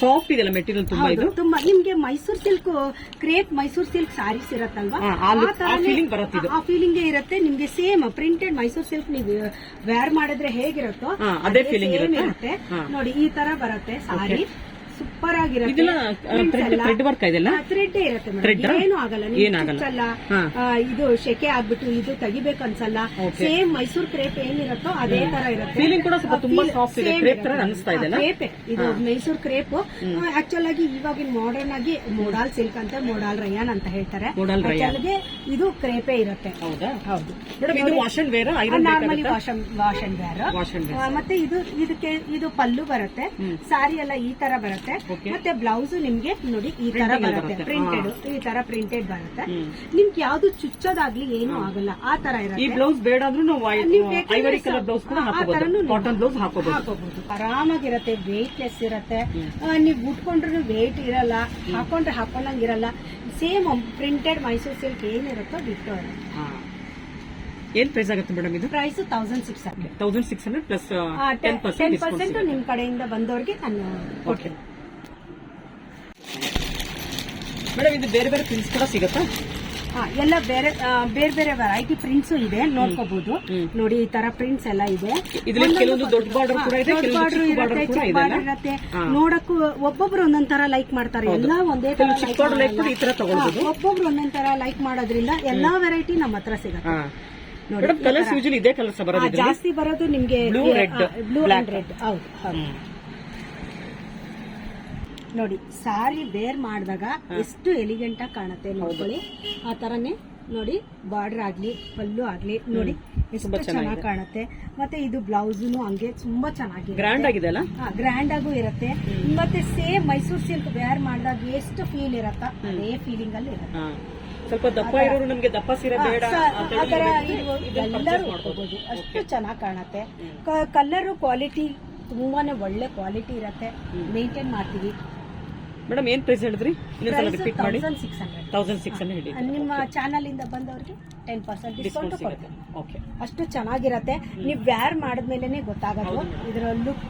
ಸಾಫ್ಟ್ ಇದೆಲ್ಲ ಮೆಟೀರಿಯಲ್ ತುಂಬಾ ಇದು? ತುಂಬಾ. ನಿಮ್ಗೆ Mysore silk crepe Mysore silk saris ಇರತ್ತಲ್ವಾ? ಹಾ, ಆ look- ಆ ತರಾನೇ- feeling ಬರುತ್ತೆ ಇದು. ಆ ಫೀಲಿಂಗ್ ಇರುತ್ತೆ. ನಿಮ್ಗೆ ಸೇಮ್ ಪ್ರಿಂಟೆಡ್ ಮೈಸೂರ್ ಸಿಲ್ಕ್ ನೀವು ವೇರ್ ಮಾಡಿದ್ರೆ ಹೇಗಿರುತ್ತೋ ಹಾ, ಅದೇ ಫೀಲಿಂಗ್ same ಇರುತ್ತೆ. ಹಾ. ನೋಡಿ ಈ ತರ ಬರುತ್ತೆ ಸಾರಿ ಸೂಪರ್ ಆಗಿರುತ್ತೆ. ಇರುತ್ತೆ ಏನು ಆಗಲ್ಲ? ಏನಾಗಲ್ಲ. ಇದು ಶೆಕೆ ಆಗ್ಬಿಟ್ಟು ಇದು ತೆಗಿಬೇಕು ಅನ್ಸಲ್ಲ. ಸೇಮ್ ಮೈಸೂರ್ ಕ್ರೇಪ್ ಏನಿರುತ್ತೋ ಅದೇ ತರ ಇರುತ್ತೆ. ಇದೆ. ಮೈಸೂರ್ ಕ್ರೇಪ್ ಆಕ್ಚುಲ್ ಆಗಿ ಇವಾಗಿನ ಮಾಡರ್ನ್ ಆಗಿ ಮೋಡಾಲ್ ಸಿಲ್ಕ್ ಅಂತ ಮೋಡಾಲ್ ರಯಾನ್ ಅಂತ ಹೇಳ್ತಾರೆ. ಇದು ಕ್ರೇಪೇ ಇರುತ್ತೆ. ಹೌದಾ? ನಾರ್ಮಲಿ ವಾಶ್ ಅಂಡ್ ವೇರ್ ಮತ್ತೆ ಇದು ಇದಕ್ಕೆ ಇದು ಪಲ್ಲು ಬರುತ್ತೆ. ಸಾರಿ ಎಲ್ಲ ಈ ತರ ಬರುತ್ತೆ. Okay. ಮತ್ತೆ ಬ್ಲೌಸ್ ನಿಮ್ಗೆ ನೋಡಿ ಈ ತರ ಬರುತ್ತೆ. ಬರುತ್ತೆ. ಪ್ರಿಂಟೆಡ್ ಈ ತರ ಪ್ರಿಂಟೆಡ್ ಬರುತ್ತೆ. ನಿಮ್ಗೆ ಯಾವ್ದು ಚುಚ್ಚೋದಾಗ್ಲಿ ಏನು ಆಗಲ್ಲ. ಆ ತರ ಈ ಇರುತ್ತೆ. ಬ್ಲೌಸ್ ಬೇಡ ಅಂದ್ರೂ ಬ್ಲೌಸ್ ಹಾಕೋಬಹುದು ಆರಾಮಾಗಿರತ್ತೆ ವೆಯ್ಟ್ಲೆಸ್ ಇರತ್ತೆ. ನೀವ್ ಉಟ್ಕೊಂಡ್ರು ವೇಟ್ ಇರಲ್ಲ. ಹಾಕೊಂಡ್ರೆ ಹಾಕೊಂಡಂಗಿರಲ್ಲ ಸೇಮ್ ಪ್ರಿಂಟೆಡ್ ಮೈಸೂರ್ ಸಿಲ್ಕ್ ಏನಿರುತ್ತೋ ಬಿಟ್ಟು ಏನ್ ಪ್ರೈಸ್ ಆಗುತ್ತೆ ಮೇಡಮ್ ಇದು? Price thousand six hundred thousand six hundred plus ten percent ನಿಮ್ ಕಡೆಯಿಂದ ಬಂದವರಿಗೆ ನಾನು ಕೊಡ್ತೀನಿ. ಮೇಡಮ್ ಇದು ಬೇರೆ ಬೇರೆ ಪ್ರಿಂಟ್ಸ್ ಕೂಡ ಸಿಗುತ್ತಾ? ಹಾ, ಎಲ್ಲ ಬೇರೆ ಬೇರೆ ಬೇರೆ ವೆರೈಟಿ ಪ್ರಿಂಟ್ಸ್ ಇದೆ ನೋಡ್ಕೋಬಹುದು ನೋಡಿ ಈ ತರ ಪ್ರಿಂಟ್ಸ್ ಎಲ್ಲ ಇದೆ. ಇದ್ರಲ್ಲಿ ಕೆಲವೊಂದು ದೊಡ್ಡ ಬಾರ್ಡರ್ ಕೂಡ ಇದೆ ದೊಡ್ಡ ಕೆಲವೊಂದು ಬಾರ್ಡರ್ ಚಿಕ್ಕ ಇರುತ್ತೆ ಬಾರ್ಡರ್ ಕೂಡ ಚಿಕ್ಕ ಇದೆ ಬಾರ್ಡರ್ ಇರುತ್ತೆ. ನೋಡಕ್ಕೂ ಒಬ್ಬೊಬ್ರು ಒಂದೊಂದ್ ತರ ಲೈಕ್ ಮಾಡ್ತಾರೆ. ಎಲ್ಲ ಒಂದೇ ತರ ಒಬ್ಬೊಬ್ರು ಒಂದೊಂದ್ ತರ ಲೈಕ್ ಮಾಡೋದ್ರಿಂದ ಎಲ್ಲಾ ವೆರೈಟಿ ನಮ್ಮ ಹತ್ರ ಸಿಗುತ್ತೆ. ನೋಡಿ ಮೇಡಮ್ ಕಲರ್ಸ್ ಯೂಶಲಿ ಇದೇ ಕಲರ್ಸ್ ಆ, ಬರೋದು ಜಾಸ್ತಿ ಬರೋದು ನಿಮ್ಗೆ blue red blue. And red ಹೌದು ಹೌದು. ನೋಡಿ ಸಾರಿ ಬೇರ್ ಮಾಡಿದಾಗ ಎಷ್ಟು ಎಲಿಗೆಂಟ್ ಆಗಿ ಕಾಣುತ್ತೆ ನೋಡ್ಕೊಳ್ಳಿ. ಆ ತರನೇ ನೋಡಿ ಬಾರ್ಡರ್ ಆಗ್ಲಿ ಪಲ್ಲು ಆಗ್ಲಿ ನೋಡಿ ಎಷ್ಟು ಚೆನ್ನಾಗಿ. ಕಾಣುತ್ತೆ. ಮತ್ತೆ ಇದು ಬ್ಲೌಸ್ನು ಹಂಗೆ ತುಂಬಾ ಚೆನ್ನಾಗಿ ಗ್ರ್ಯಾಂಡ್ ಆಗಿದೆ ಅಲ್ಲ ಗ್ರ್ಯಾಂಡ್ ಆಗು ಇರುತ್ತೆ. ಮತ್ತೆ ಸೇಮ್ ಮೈಸೂರ್ ಸಿಲ್ಕ್ ವೇರ್ ಮಾಡಿದಾಗ ಎಷ್ಟು ಫೀಲ್ ಇರತ್ತ? ಅದೇ ಫೀಲಿಂಗ್ ಅಲ್ಲಿ ಇರುತ್ತೆ. ಸ್ವಲ್ಪ ದಪ್ಪ ಇರೋರು ನಮ್ಗೆ ದಪ್ಪ ಸೀರೆ ಬೇಡ ಅಷ್ಟು ಚೆನ್ನಾಗಿ ಕಾಣುತ್ತೆ. ಕಲರ್ ಕ್ವಾಲಿಟಿ ತುಂಬಾನೇ ಒಳ್ಳೆ ಕ್ವಾಲಿಟಿ ಇರತ್ತೆ. ಮೇಂಟೈನ್ ಮಾಡ್ತೀವಿ. ಮೇಡಮ್ ಏನ್ ಪ್ರೈಸ್ ಹೇಳಿದ್ರಿ? ಇನ್ನೊಂದ್ಸಲ ರಿಪೀಟ್ ಮಾಡಿ. ತೌಸಂಡ್ ಸಿಕ್ಸ್ ಹಂಡ್ರೆಡ್ ನಿಮ್ಮ ಚಾನಲ್ ಇಂದ ಬಂದವರಿಗೆ ಟೆನ್ ಪರ್ಸೆಂಟ್ ಡಿಸ್ಕೌಂಟ್ ಕೊಡ್ತೀವಿ. ಓಕೆ ಅಷ್ಟು ಚೆನ್ನಾಗಿರತ್ತೆ. ನೀವು ವ್ಯಾರ್ ಮಾಡಿದ್ಮೇಲೆ ಗೊತ್ತಾಗೋದು. ಇದರ ಲುಕ್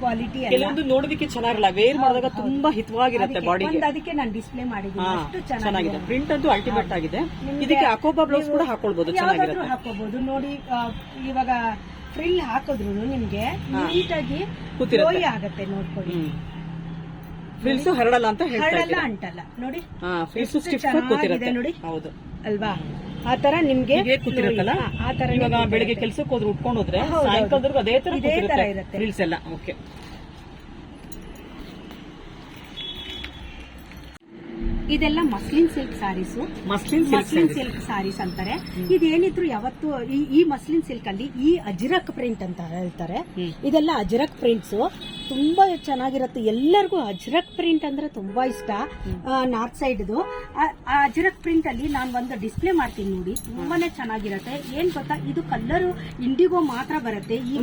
ಕ್ವಾಲಿಟಿ ಕೆಲವೊಂದು ನೋಡೋದಕ್ಕೆ ಚೆನ್ನಾಗಿರಲ್ಲ ವೇರ್ ಮಾಡಿದಾಗ ತುಂಬಾ ಹಿತವಾಗಿರುತ್ತೆ ಬಾಡಿ ಅದಕ್ಕೆ ನಾನು ಡಿಸ್ಪ್ಲೇ ಮಾಡಿದ್ದೀನಿ. ಅಷ್ಟು ಚೆನ್ನಾಗಿದೆ. ಪ್ರಿಂಟ್ ಅಂತೂ ಅಲ್ಟಿಮೇಟ್ ಆಗಿದೆ. ಇದಕ್ಕೆ ಅಕೋಬಾ ಬ್ಲೌಸ್ ಕೂಡ ಹಾಕೊಳ್ಬಹುದು ಚೆನ್ನಾಗಿರುತ್ತೆ. ಹಾಕೋಬಹುದು ನೋಡಿ ಇವಾಗ ಫ್ರಿಲ್ ಹಾಕಿದ್ರು ನಿಮ್ಗೆ ನೀಟಾಗಿ ಕೂತಿರುತ್ತೆ. ಆಗುತ್ತೆ ನೋಡ್ಕೊಳ್ಳಿ. ಫ್ರಿಲ್ಸ್ ಹರಡಲ್ಲ ಅಂತ ಹರಡಲ್ಲ ಅಂಟಲ್ಲ ನೋಡಿ ಫ್ರಿಲ್ಸ್ ಸ್ಟಿಫ್ ಕೂತಿರುತ್ತೆ. ನೋಡಿ. ಹೌದು. ಅಲ್ವಾ? ಆ ತರ ನಿಮ್ಗೆ ಕೂತಿರುತ್ತಲ್ಲ? ಆ ತರ ಇವಾಗ ಬೆಳಿಗ್ಗೆ ಕೆಲ್ಸಕ್ಕೆ ಹೋದ್ರೆ ಉಟ್ಕೊಂಡು ಹೋದ್ರೆ. ಸಾಯಂಕಾಲದವರೆಗೂ ಅದೇ ತರ ಇರುತ್ತೆ. ಫ್ರಿಲ್ಸ್ ಎಲ್ಲ. ಓಕೆ ಇದೆಲ್ಲ muslin silk saris muslin silk muslin silk saris ಅಂತಾರೆ. ಇದೇನಿದ್ರು ಯಾವತ್ತು ಈ- ಈ ಮಸ್ಲಿನ್ ಸಿಲ್ಕ್ ಅಲ್ಲಿ ಈ ಅಜಿರಕ್ ಪ್ರಿಂಟ್ ಅಂತ ಹೇಳ್ತಾರೆ. ಇದೆಲ್ಲ ಅಜಿರಕ್ ಪ್ರಿಂಟ್ಸ್ ತುಂಬಾ ಚೆನ್ನಾಗಿರುತ್ತೆ. ಎಲ್ಲರಿಗೂ ಅಜ್ರಕ್ ಪ್ರಿಂಟ್ ಅಂದ್ರೆ ತುಂಬಾ ಇಷ್ಟ. ನಾರ್ತ್ ಸೈಡ್ದು ಆ ಅಜ್ರಕ್ ಪ್ರಿಂಟ್ ಅಲ್ಲಿ ನಾನು ಒಂದು ಡಿಸ್ಪ್ಲೇ ಮಾಡ್ತೀನಿ ನೋಡಿ. ತುಂಬಾನೇ ಚೆನ್ನಾಗಿರುತ್ತೆ. ಏನ್ ಗೊತ್ತಾ? ಇದು ಕಲರ್ ಇಂಡಿಗೋ ಮಾತ್ರ ಬರುತ್ತೆ. ಈ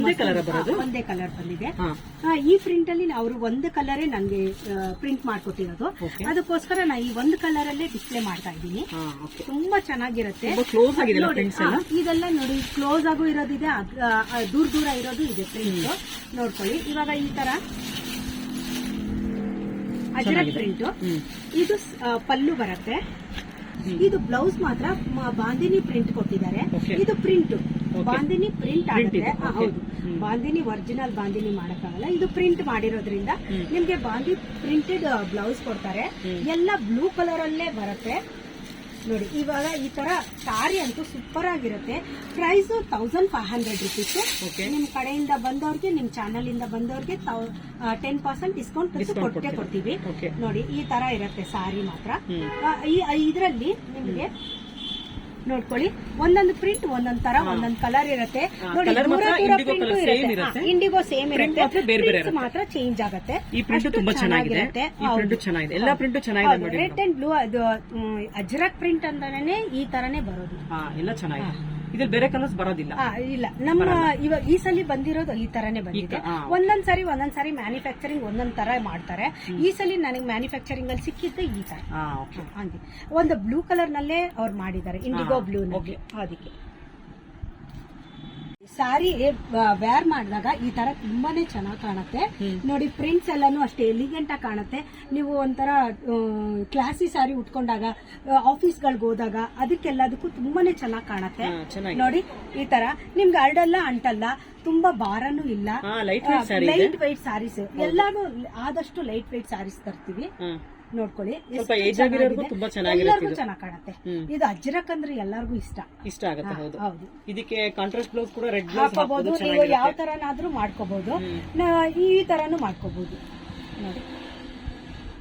ಒಂದೇ ಕಲರ್ ಬಂದಿದೆ. ಆ, ಈ ಪ್ರಿಂಟ್ ಅಲ್ಲಿ ಅವರು ಒಂದು ಕಲರೇ ನನಗೆ ಪ್ರಿಂಟ್ ಮಾಡ್ಕೊಟ್ಟಿರೋದು. ಅದಕ್ಕೋಸ್ಕರ ನಾ ಈ ಒಂದು ಕಲರ್ ಅಲ್ಲೇ ಡಿಸ್ಪ್ಲೇ ಮಾಡ್ತಾ ಇದ್ದೀನಿ. ತುಂಬಾ ಚೆನ್ನಾಗಿರುತ್ತೆ. ಇದೆಲ್ಲ ನೋಡಿ ಕ್ಲೋಸ್ ಆಗು ಇರೋದಿದೆ ದೂರ ದೂರ ಇರೋದು ಇದೆ ಪ್ರಿಂಟ್ ನೋಡ್ಕೊಳ್ಳಿ. ಇವಾಗ ಈ ತರ ಅಜರಕ್. ಪ್ರಿಂಟ್ ಇದು ಪಲ್ಲು ಬರುತ್ತೆ. ಇದು ಬ್ಲೌಸ್ ಮಾತ್ರ ಬಾಂಧಿನಿ ಬಾಂದಿನಿ ಪ್ರಿಂಟ್ ಕೊಟ್ಟಿದ್ದಾರೆ. ಇದು ಪ್ರಿಂಟ್ ಬಾಂಧಿನಿ ಬಾಂದಿನಿ ಪ್ರಿಂಟ್ ಆಗಿದೆ ಆಗುತ್ತೆ. ಹೌದು. ಬಾಂದಿನಿ ಒರಿಜಿನಲ್ ಬಾಂದಿನಿ ಮಾಡಕ್ಕಾಗಲ್ಲ. ಇದು ಪ್ರಿಂಟ್ ಮಾಡಿರೋದ್ರಿಂದ. ನಿಮ್ಗೆ ಬಾಂದಿ ಪ್ರಿಂಟೆಡ್ ಬ್ಲೌಸ್ ಕೊಡ್ತಾರೆ. ಎಲ್ಲ ಬ್ಲೂ ಕಲರ್ ಅಲ್ಲೇ ಬರುತ್ತೆ. ನೋಡಿ ಇವಾಗ ಈ ತರ ಸಾರಿ ಅಂತೂ ಸೂಪರ್ ಆಗಿರುತ್ತೆ. Price thousand five hundred rupees. ನಿಮ್ ಕಡೆಯಿಂದ ಬಂದವ್ರಿಗೆ ನಿಮ್ ಚಾನಲ್ ಇಂದ ಬಂದವ್ರಿಗೆ ಟೆನ್ ಪರ್ಸೆಂಟ್ ಡಿಸ್ಕೌಂಟ್ ಕೊಟ್ಟೆ ಕೊಡ್ತೀವಿ. ನೋಡಿ ಈ ತರ ಇರುತ್ತೆ ಸಾರಿ ಮಾತ್ರ. ಈ ಇದರಲ್ಲಿ ನಿಮಗೆ ನೋಡ್ಕೊಳ್ಳಿ. ಒಂದೊಂದು ಪ್ರಿಂಟ್ ಒಂದೊಂದ್ ತರ. ಒಂದೊಂದ್ ಕಲರ್ ಇರುತ್ತೆ. ನೋಡಿ ದೂರ ದೂರ ಇರುತ್ತೆ. ಇಂಡಿಗೋ ಸೇಮ್ ಇರುತ್ತೆ. ಮಾತ್ರ ಚೇಂಜ್ ಆಗುತ್ತೆ. ಈ ಪ್ರಿಂಟ್ ತುಂಬಾ ಚೆನ್ನಾಗಿರುತ್ತೆ. ಚೆನ್ನಾಗಿದೆ. ಎಲ್ಲಾ ಪ್ರಿಂಟ್ ಚೆನ್ನಾಗಿದೆ ನೋಡಿ ರೆಡ್ ಅಂಡ್ ಬ್ಲೂ ಅದು ಅಜರಕ್ ಪ್ರಿಂಟ್ ಅಂತಾನೆ ಈ ತರನೇ ಬರೋದು. ಎಲ್ಲ ಚೆನ್ನಾಗಿದೆ. ಇದ್ರಲ್ಲಿ ಬೇರೆ ಕಲರ್ಸ್ ಬರೋದಿಲ್ಲ. ಆ, ಇಲ್ಲ. ನಮ್ಮ ಇವಾಗ ಈ ಸಲ ಬಂದಿರೋದು ಈ ತರನೇ ಬಂದಿದೆ. ಒಂದೊಂದ್ ಸಾರಿ ಒಂದೊಂದ್ ಸಾರಿ ಮ್ಯಾನುಫ್ಯಾಕ್ಚರಿಂಗ್ ಒಂದೊಂದ್ ತರ ಮಾಡ್ತಾರೆ. ಈ ಸಲ ನನಗೆ ಮ್ಯಾನುಫ್ಯಾಕ್ಚರಿಂಗ್ ಅಲ್ಲಿ ಸಿಕ್ಕಿದ್ದು ಈ ತರ. ಹಾ ಓಕೆ ಹಂಗೆ. ಒಂದು ಬ್ಲೂ ಕಲರ್ ನಲ್ಲೇ ಅವ್ರು ಮಾಡಿದ್ದಾರೆ. Indigo blue okay. ಅದಕ್ಕೆ. ಸಾರಿ ವೇರ್ ಮಾಡಿದಾಗ ಈ ತರ ತುಂಬಾನೇ ಚೆನ್ನಾಗಿ ಕಾಣುತ್ತೆ. ನೋಡಿ ಪ್ರಿಂಟ್ಸ್ ಎಲ್ಲಾನು ಅಷ್ಟೇ ಎಲಿಗೆಂಟ್ ಆಗಿ ಕಾಣುತ್ತೆ. ನೀವು ಒಂಥರ ಕ್ಲಾಸಿ ಸಾರಿ ಉಟ್ಕೊಂಡಾಗ ಆಫೀಸ್ಗಳಿಗೆ ಹೋದಾಗ ಅದಕ್ಕೆಲ್ಲದಕ್ಕೂ ತುಂಬಾನೇ ಚೆನ್ನಾಗಿ ಕಾಣುತ್ತೆ. ನೋಡಿ ಈ ತರ. ನಿಮ್ಗೆ ಹರಡಲ್ಲ ಅಂಟಲ್ಲ ತುಂಬಾ ಭಾರನೂ ಇಲ್ಲ. ಲೈಟ್ ವೇಟ್ ಸಾರೀಸ್ ಎಲ್ಲಾನು ಆದಷ್ಟು ಲೈಟ್ ವೈಟ್ ಸಾರೀಸ್ ತರ್ತೀವಿ ನೋಡ್ಕೊಳ್ಳಿ. ಸ್ವಲ್ಪ age ಆಗಿರೋರ್ಗೂ ತುಂಬಾ ಚೆನ್ನಾಗಿರುತ್ತೆ ಎಲ್ಲರಿಗೂ ಇದು. ಚೆನ್ನಾಗಿ ಕಾಣುತ್ತೆ. ಹ್ಮ್. ಇದು ಅಜ್ರಕ್ ಅಂದ್ರೆ ಎಲ್ಲರಿಗೂ ಇಷ್ಟ. ಇಷ್ಟ ಆಗುತ್ತೆ ಹೌದು. ಹೌದು. ಇದಕ್ಕೆ ಕಾಂಟ್ರಾಸ್ಟ್ ಬ್ಲೌಸ್ ಕೂಡ ರೆಡ್ ಬ್ಲೌಸ್ ಹಾಕೋಬಹುದು ಹಾಕೋದು ನೀವು ಯಾವ ತರನಾದ್ರೂ ಮಾಡ್ಕೋಬಹುದು ಈ ತರನು ಮಾಡ್ಕೋಬಹುದು ನೋಡಿ.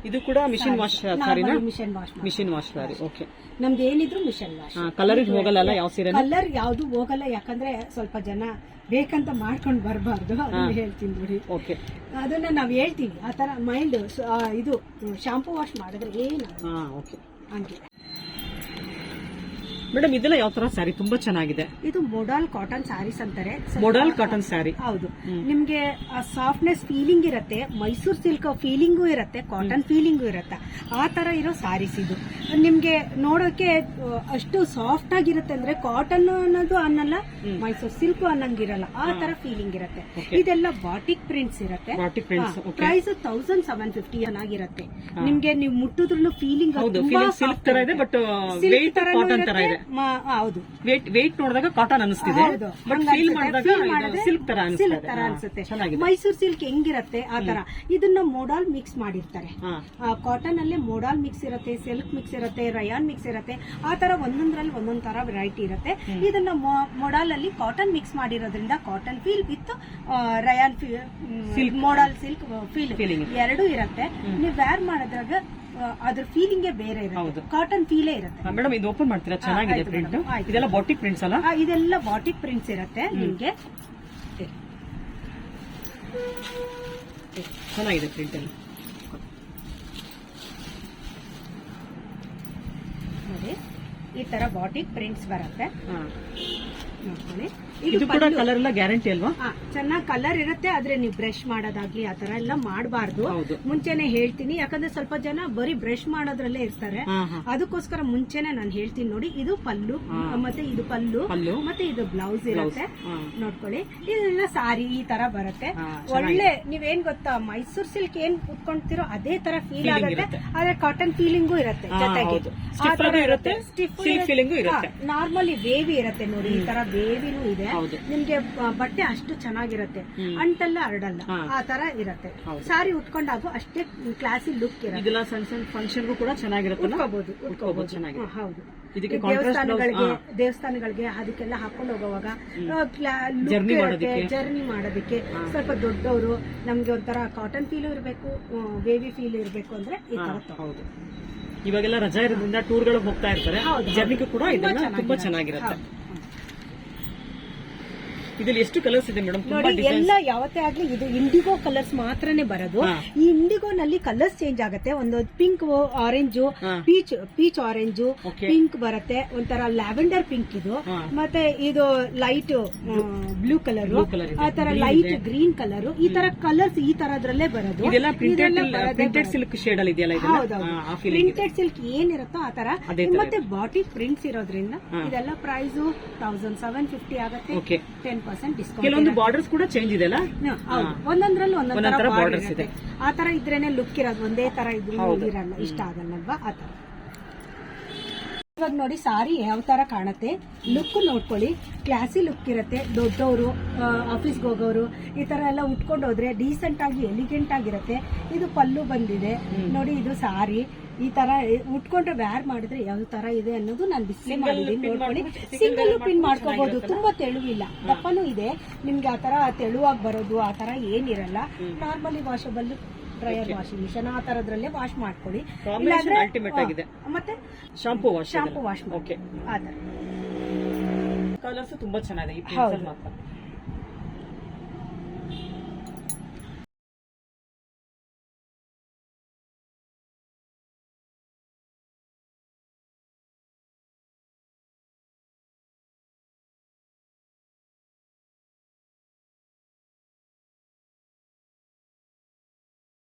ಇದು ಕೂಡ machine wash ಸಾರಿನಾ? Machine wash machine wash sari okay. ನಮ್ದು ಏನಿದ್ರು ಮಿಷನ್ ವಾಶ್. ಕಲರ್ ಹೋಗಲ್ಲ ಯಾವ ಸೀರೆ ಕಲರ್ ಯಾವ್ದು ಹೋಗಲ್ಲ ಯಾಕಂದ್ರೆ ಸ್ವಲ್ಪ ಜನ ಬೇಕಂತ ಮಾಡ್ಕೊಂಡು ಬರಬಾರ್ದು. ಅದನ್ನ ಹೇಳ್ತೀನಿ ನೋಡಿ ಓಕೆ. ಅದನ್ನ ನಾವ್ ಹೇಳ್ತೀವಿ ಆ ತರ ಮೈಲ್ಡ್ ಇದು ಶಾಂಪೂ ವಾಶ್ ಮಾಡಿದ್ರೆ ಏನು ಹಾ ಓಕೆ. ಹಂಗೆ. ಮೇಡಮ್ ಇದೆಲ್ಲ ಯಾವ ತರ ಸ್ಯಾರಿ? ತುಂಬಾ ಚೆನ್ನಾಗಿದೆ. ಇದು ಮೊಡಾಲ್ ಕಾಟನ್ ಸ್ಯಾರೀಸ್ ಅಂತಾರೆ. ಮೊಡಾಲ್ ಕಾಟನ್ ಸ್ಯಾರಿ ಹೌದು. ನಿಮ್ಗೆ ಸಾಫ್ಟ್ನೆಸ್ ಫೀಲಿಂಗ್ ಇರುತ್ತೆ ಮೈಸೂರ್ ಸಿಲ್ಕ್ ಫೀಲಿಂಗು ಇರುತ್ತೆ ಕಾಟನ್ ಫೀಲಿಂಗು ಇರುತ್ತೆ. ಆ ತರ ಇರೋ ಸ್ಯಾರೀಸ್ ಇದು. ನಿಮ್ಗೆ ನೋಡೋಕೆ ಅಷ್ಟು ಸಾಫ್ಟ್ ಆಗಿರುತ್ತೆ ಅಂದ್ರೆ ಕಾಟನ್ ಅನ್ನೋದು ಅನ್ನಲ್ಲ ಮೈಸೂರ್ ಸಿಲ್ಕ್ ಅನ್ನಂಗಿರಲ್ಲ. ಆ ತರ ಫೀಲಿಂಗ್ ಇರುತ್ತೆ. ಇದೆಲ್ಲ ಬಾಟಿಕ್ ಪ್ರಿಂಟ್ಸ್ ಇರುತ್ತೆ. ಪ್ರೈಸ್ ತೌಸಂಡ್ ಸೆವೆನ್ ಫಿಫ್ಟಿ ಚೆನ್ನಾಗಿರುತ್ತೆ ನಿಮ್ಗೆ ನೀವು ಮುಟ್ಟಿದ್ರು ಫೀಲಿಂಗ್ ಸಿಲ್ಕ್ ತರ ಇದೆ ಬಟ್ ಸಿಲ್ಕ್ ಕಾಟನ್ ತರ ಇದೆ. ಹೌದು. ವೇಟ್ ವೇಟ್ ನೋಡಿದಾಗ ಕಾಟನ್ ಅನಿಸ್ತಿದೆ. But feel. ಮಾಡಿದಾಗ ಸಿಲ್ಕ್ ತರ silk ತರ ಅನ್ಸುತ್ತೆ. ಮೈಸೂರು ಸಿಲ್ಕ್ ಹೆಂಗಿರತ್ತೆ? ಆ ತರ. ಇದನ್ನ ಮೋಡಾಲ್ ಮಿಕ್ಸ್ ಮಾಡಿರ್ತಾರೆ. ಕಾಟನ್ ಅಲ್ಲೇ ಮೋಡಾಲ್ ಮಿಕ್ಸ್ ಇರುತ್ತೆ ಸಿಲ್ಕ್ ಮಿಕ್ಸ್ ಇರುತ್ತೆ ರಯಾನ್ ಮಿಕ್ಸ್ ಇರುತ್ತೆ. ಆ ತರ ಒಂದೊಂದ್ರಲ್ಲಿ ಒಂದೊಂದ್ ತರ ವೆರೈಟಿ ಇರುತ್ತೆ. ಇದನ್ನ ಮೋಡಾಲ್ ಅಲ್ಲಿ ಕಾಟನ್ ಮಿಕ್ಸ್ ಮಾಡಿರೋದ್ರಿಂದ cotton feel with rayon silk modal silk feel ಎರಡು ಎರಡೂ ಇರುತ್ತೆ. ನೀವು ವೇರ್ ಮಾಡಿದ್ರಾಗ ಆ, ಅದ್ರ ಫೀಲಿಂಗೇ ಬೇರೆ. ಇರುತ್ತೆ. ಕಾಟನ್ ಫೀಲೇ ಇರುತ್ತೆ. ಮೇಡಮ್ ಇದು ಓಪನ್ ಮಾಡ್ತೀರಾ? ಚೆನ್ನಾಗಿದೆ ಪ್ರಿಂಟ್. ಇದೆಲ್ಲ ಬಾಟಿಕ್ ಪ್ರಿಂಟ್ಸ್ ಅಲ್ಲ? ಇದೆಲ್ಲ ಬಾಟಿಕ್ ಪ್ರಿಂಟ್ಸ್ ಇರುತ್ತೆ. ನಿಮಗೆ? ಚೆನ್ನಾಗಿದೆ ಪ್ರಿಂಟ್ ಅಲ್ಲಿ ನೋಡಿ ಈ ತರ ಬಾಟಿಕ್ ಪ್ರಿಂಟ್ಸ್ ಬರುತ್ತೆ. ಹಾ. ನೋಡ್ಕೊಳ್ಳಿ. ಇದು ಕೂಡ ಕಲರ್ ಎಲ್ಲ ಗ್ಯಾರಂಟಿ ಅಲ್ವಾ? ಚೆನ್ನಾಗಿ ಕಲರ್ ಇರುತ್ತೆ ಆದ್ರೆ ನೀವು ಬ್ರಷ್ ಮಾಡೋದಾಗ್ಲಿ ಆ ತರ ಎಲ್ಲ ಮಾಡಬಾರ್ದು. ಮುಂಚೆನೆ ಹೇಳ್ತೀನಿ ಯಾಕಂದ್ರೆ ಸ್ವಲ್ಪ ಜನ ಬರೀ ಬ್ರಷ್ ಮಾಡೋದ್ರಲ್ಲೇ ಇರ್ತಾರೆ. ಅದಕ್ಕೋಸ್ಕರ ಮುಂಚೆನೆ ನಾನು ಹೇಳ್ತೀನಿ ನೋಡಿ ಇದು ಪಲ್ಲು ಮತ್ತೆ ಇದು ಪಲ್ಲು. ಮತ್ತೆ ಇದು ಬ್ಲೌಸ್ ಇರುತ್ತೆ. ನೋಡ್ಕೊಳ್ಳಿ. ಇದೆಲ್ಲ ಸಾರಿ ಈ ತರ ಬರುತ್ತೆ. ಒಳ್ಳೆ ನೀವೇನ್ ಗೊತ್ತಾ ಮೈಸೂರ್ ಸಿಲ್ಕ್ ಏನ್ ಉಟ್ಕೊಂತೀರೋ ಅದೇ ತರ ಫೀಲ್ ಆಗುತ್ತೆ. ಆದ್ರೆ ಕಾಟನ್ ಫೀಲಿಂಗು ಇರುತ್ತೆ ಜೊತೆಗೆ. ನಾರ್ಮಲಿ ವೇವಿ ಇರುತ್ತೆ. ನೋಡಿ ಈ ತರ ವೇವಿನೂ ಇದೆ. ನಿಮ್ಗೆ ಬಟ್ಟೆ ಅಷ್ಟು ಚೆನ್ನಾಗಿರುತ್ತೆ. ಅಂಟೆಲ್ಲ ಹರಡಲ್ಲ. ಆ ತರ ಇರುತ್ತೆ. ಸಾರಿ ಉಟ್ಕೊಂಡಾಗ ಅಷ್ಟೇ ಕ್ಲಾಸಿ ಲುಕ್ ಇರುತ್ತೆ. ಇದೆಲ್ಲ ಸಣ್ಣ ಸಣ್ಣ ಫಂಕ್ಷನ್ಗೂ ಕೂಡ ಚೆನ್ನಾಗಿರುತ್ತೆ ಉಟ್ಕೋಬಹುದು ಉಟ್ಕೋಬಹುದು ಚೆನ್ನಾಗಿ ಹೌದು. ದೇವಸ್ಥಾನಗಳಿಗೆ ದೇವಸ್ಥಾನಗಳಿಗೆ ಅದಕ್ಕೆಲ್ಲ ಹಾಕೊಂಡು ಹೋಗುವಾಗ ಜರ್ನಿ ಮಾಡೋದಕ್ಕೆ. ಜರ್ನಿ ಮಾಡೋದಕ್ಕೆ. ಸ್ವಲ್ಪ ದೊಡ್ಡವರು ನಮ್ಗೆ ಒಂಥರ ಕಾಟನ್ ಫೀಲ್ ಇರಬೇಕು ಬೇಬಿ ಫೀಲ್ ಇರಬೇಕು ಅಂದ್ರೆ ಈ ತರ ಹೌದು. ಇವಾಗೆಲ್ಲ ರಜಾ ಇರೋದ್ರಿಂದ ಟೂರ್ ಗಳಿಗೆ ಹೋಗ್ತಾ ಇರ್ತಾರೆ. ಜರ್ನಿಗೂ ಕೂಡ ತುಂಬಾ ಚೆನ್ನಾಗಿರುತ್ತೆ. ಇದ್ರಲ್ಲಿ ಎಷ್ಟು ಕಲರ್ಸ್ ಇದೆ ಮೇಡಮ್ ನೋಡಿ ಎಲ್ಲ ಯಾವತ್ತೇ ಆಗ್ಲಿ ಇದು ಇಂಡಿಗೋ ಕಲರ್ಸ್ ಮಾತ್ರನೇ ಬರೋದು. ಈ ಇಂಡಿಗೋ ನಲ್ಲಿ ಕಲರ್ಸ್ ಚೇಂಜ್ ಆಗುತ್ತೆ. ಒಂದು pink orange. Peach peach orange pink ಬರುತ್ತೆ. ಒಂಥರ ಲ್ಯಾವೆಂಡರ್ ಪಿಂಕ್ ಇದು. ಮತ್ತೆ ಇದು ಲೈಟ್ ಬ್ಲೂ ಕಲರ್ ಆ ತರ ಲೈಟ್ ಗ್ರೀನ್ ಕಲರ್ ಈ ತರ ಕಲರ್ಸ್ ಈ ತರದ್ರಲ್ಲೇ ಬರೋದು. ಪ್ರಿಂಟೆಡ್ ಸಿಲ್ಕ್ ಶೇಡ್ ಅಲ್ಲಿ ಇದೆಯಲ್ಲ ಪ್ರಿಂಟೆಡ್ ಸಿಲ್ಕ್ ಏನಿರುತ್ತೋ ಆ ತರ. ಮತ್ತೆ ಬಾಟಿ ಪ್ರಿಂಟ್ಸ್ ಇರೋದ್ರಿಂದ ಇದೆಲ್ಲ ಪ್ರೈಸ್ ತೌಸಂಡ್ ಸೆವೆನ್ ಫಿಫ್ಟಿ ಆಗುತ್ತೆ. ಟೆನ್ ಪರ್ಸೆಂಟ್ ಕೆಲವೊಂದು ಬಾರ್ಡರ್ಸ್ ಕೂಡ ಚೇಂಜ್ ಇದೆ ಅಲ್ಲ. ಒಂದೊಂದ್ರಲ್ಲಿ ಒಂದೊಂದ್ ತರ ತರ ಇದೆ. ಆ ತರ ಇದ್ರೇನೆ ಲುಕ್ ಇರೋದು ಒಂದೇ ತರ ಇದ್ರು. ಇರಲ್ಲ ಇಷ್ಟ ಆಗಲ್ಲಲ್ವಾ? ಆ ತರ. ಇವಾಗ ನೋಡಿ ಸಾರಿ ಯಾವ ತರ ಕಾಣುತ್ತೆ? ಲುಕ್ ನೋಡ್ಕೊಳ್ಳಿ. ಕ್ಲಾಸಿ ಲುಕ್ ಇರುತ್ತೆ. ದೊಡ್ಡವರು ಆಫೀಸ್ಗೆ ಹೋಗೋರು ಈ ತರ ಎಲ್ಲ ಉಟ್ಕೊಂಡು ಹೋದ್ರೆ ಡೀಸೆಂಟ್ ಆಗಿ ಎಲಿಗೆಂಟ್ ಆಗಿರುತ್ತೆ. ಇದು ಪಲ್ಲು ಬಂದಿದೆ. ನೋಡಿ ಇದು ಸಾರಿ. ಈ ತರ ಉಟ್ಕೊಂಡ್ರೆ ವ್ಯಾರ್ ಮಾಡಿದ್ರೆ ಯಾವ ತರ ಇದೆ ಅನ್ನೋದು ನಾನು ಡಿಸ್ಪ್ಲೇ ಮಾಡಿದ್ದೀನಿ ನೋಡ್ಕೊಳ್ಳಿ. ಸಿಂಗಲ್ ಪಿನ್ ಮಾಡ್ಕೋಬಹುದು ತುಂಬಾ ತೆಳುವಿಲ್ಲ. ದಪ್ಪನೂ ಇದೆ. ನಿಮ್ಗೆ ಆ ತರ ತೆಳುವಾಗಿ ಬರೋದು ಆ ತರ ಏನಿರಲ್ಲ. Normally washable dryer washing machine ಆ ತರದ್ರಲ್ಲೇ ವಾಶ್ ಮಾಡ್ಕೊಳ್ಳಿ. ಮತ್ತೆ ಶಾಂಪೂ ವಾಶ್ ಶಾಂಪು ವಾಶ್ ಮಾಡಿ. ಆ ತರ. ಕಲರ್ಸ್ ತುಂಬಾ ಚೆನ್ನಾಗಿದೆ.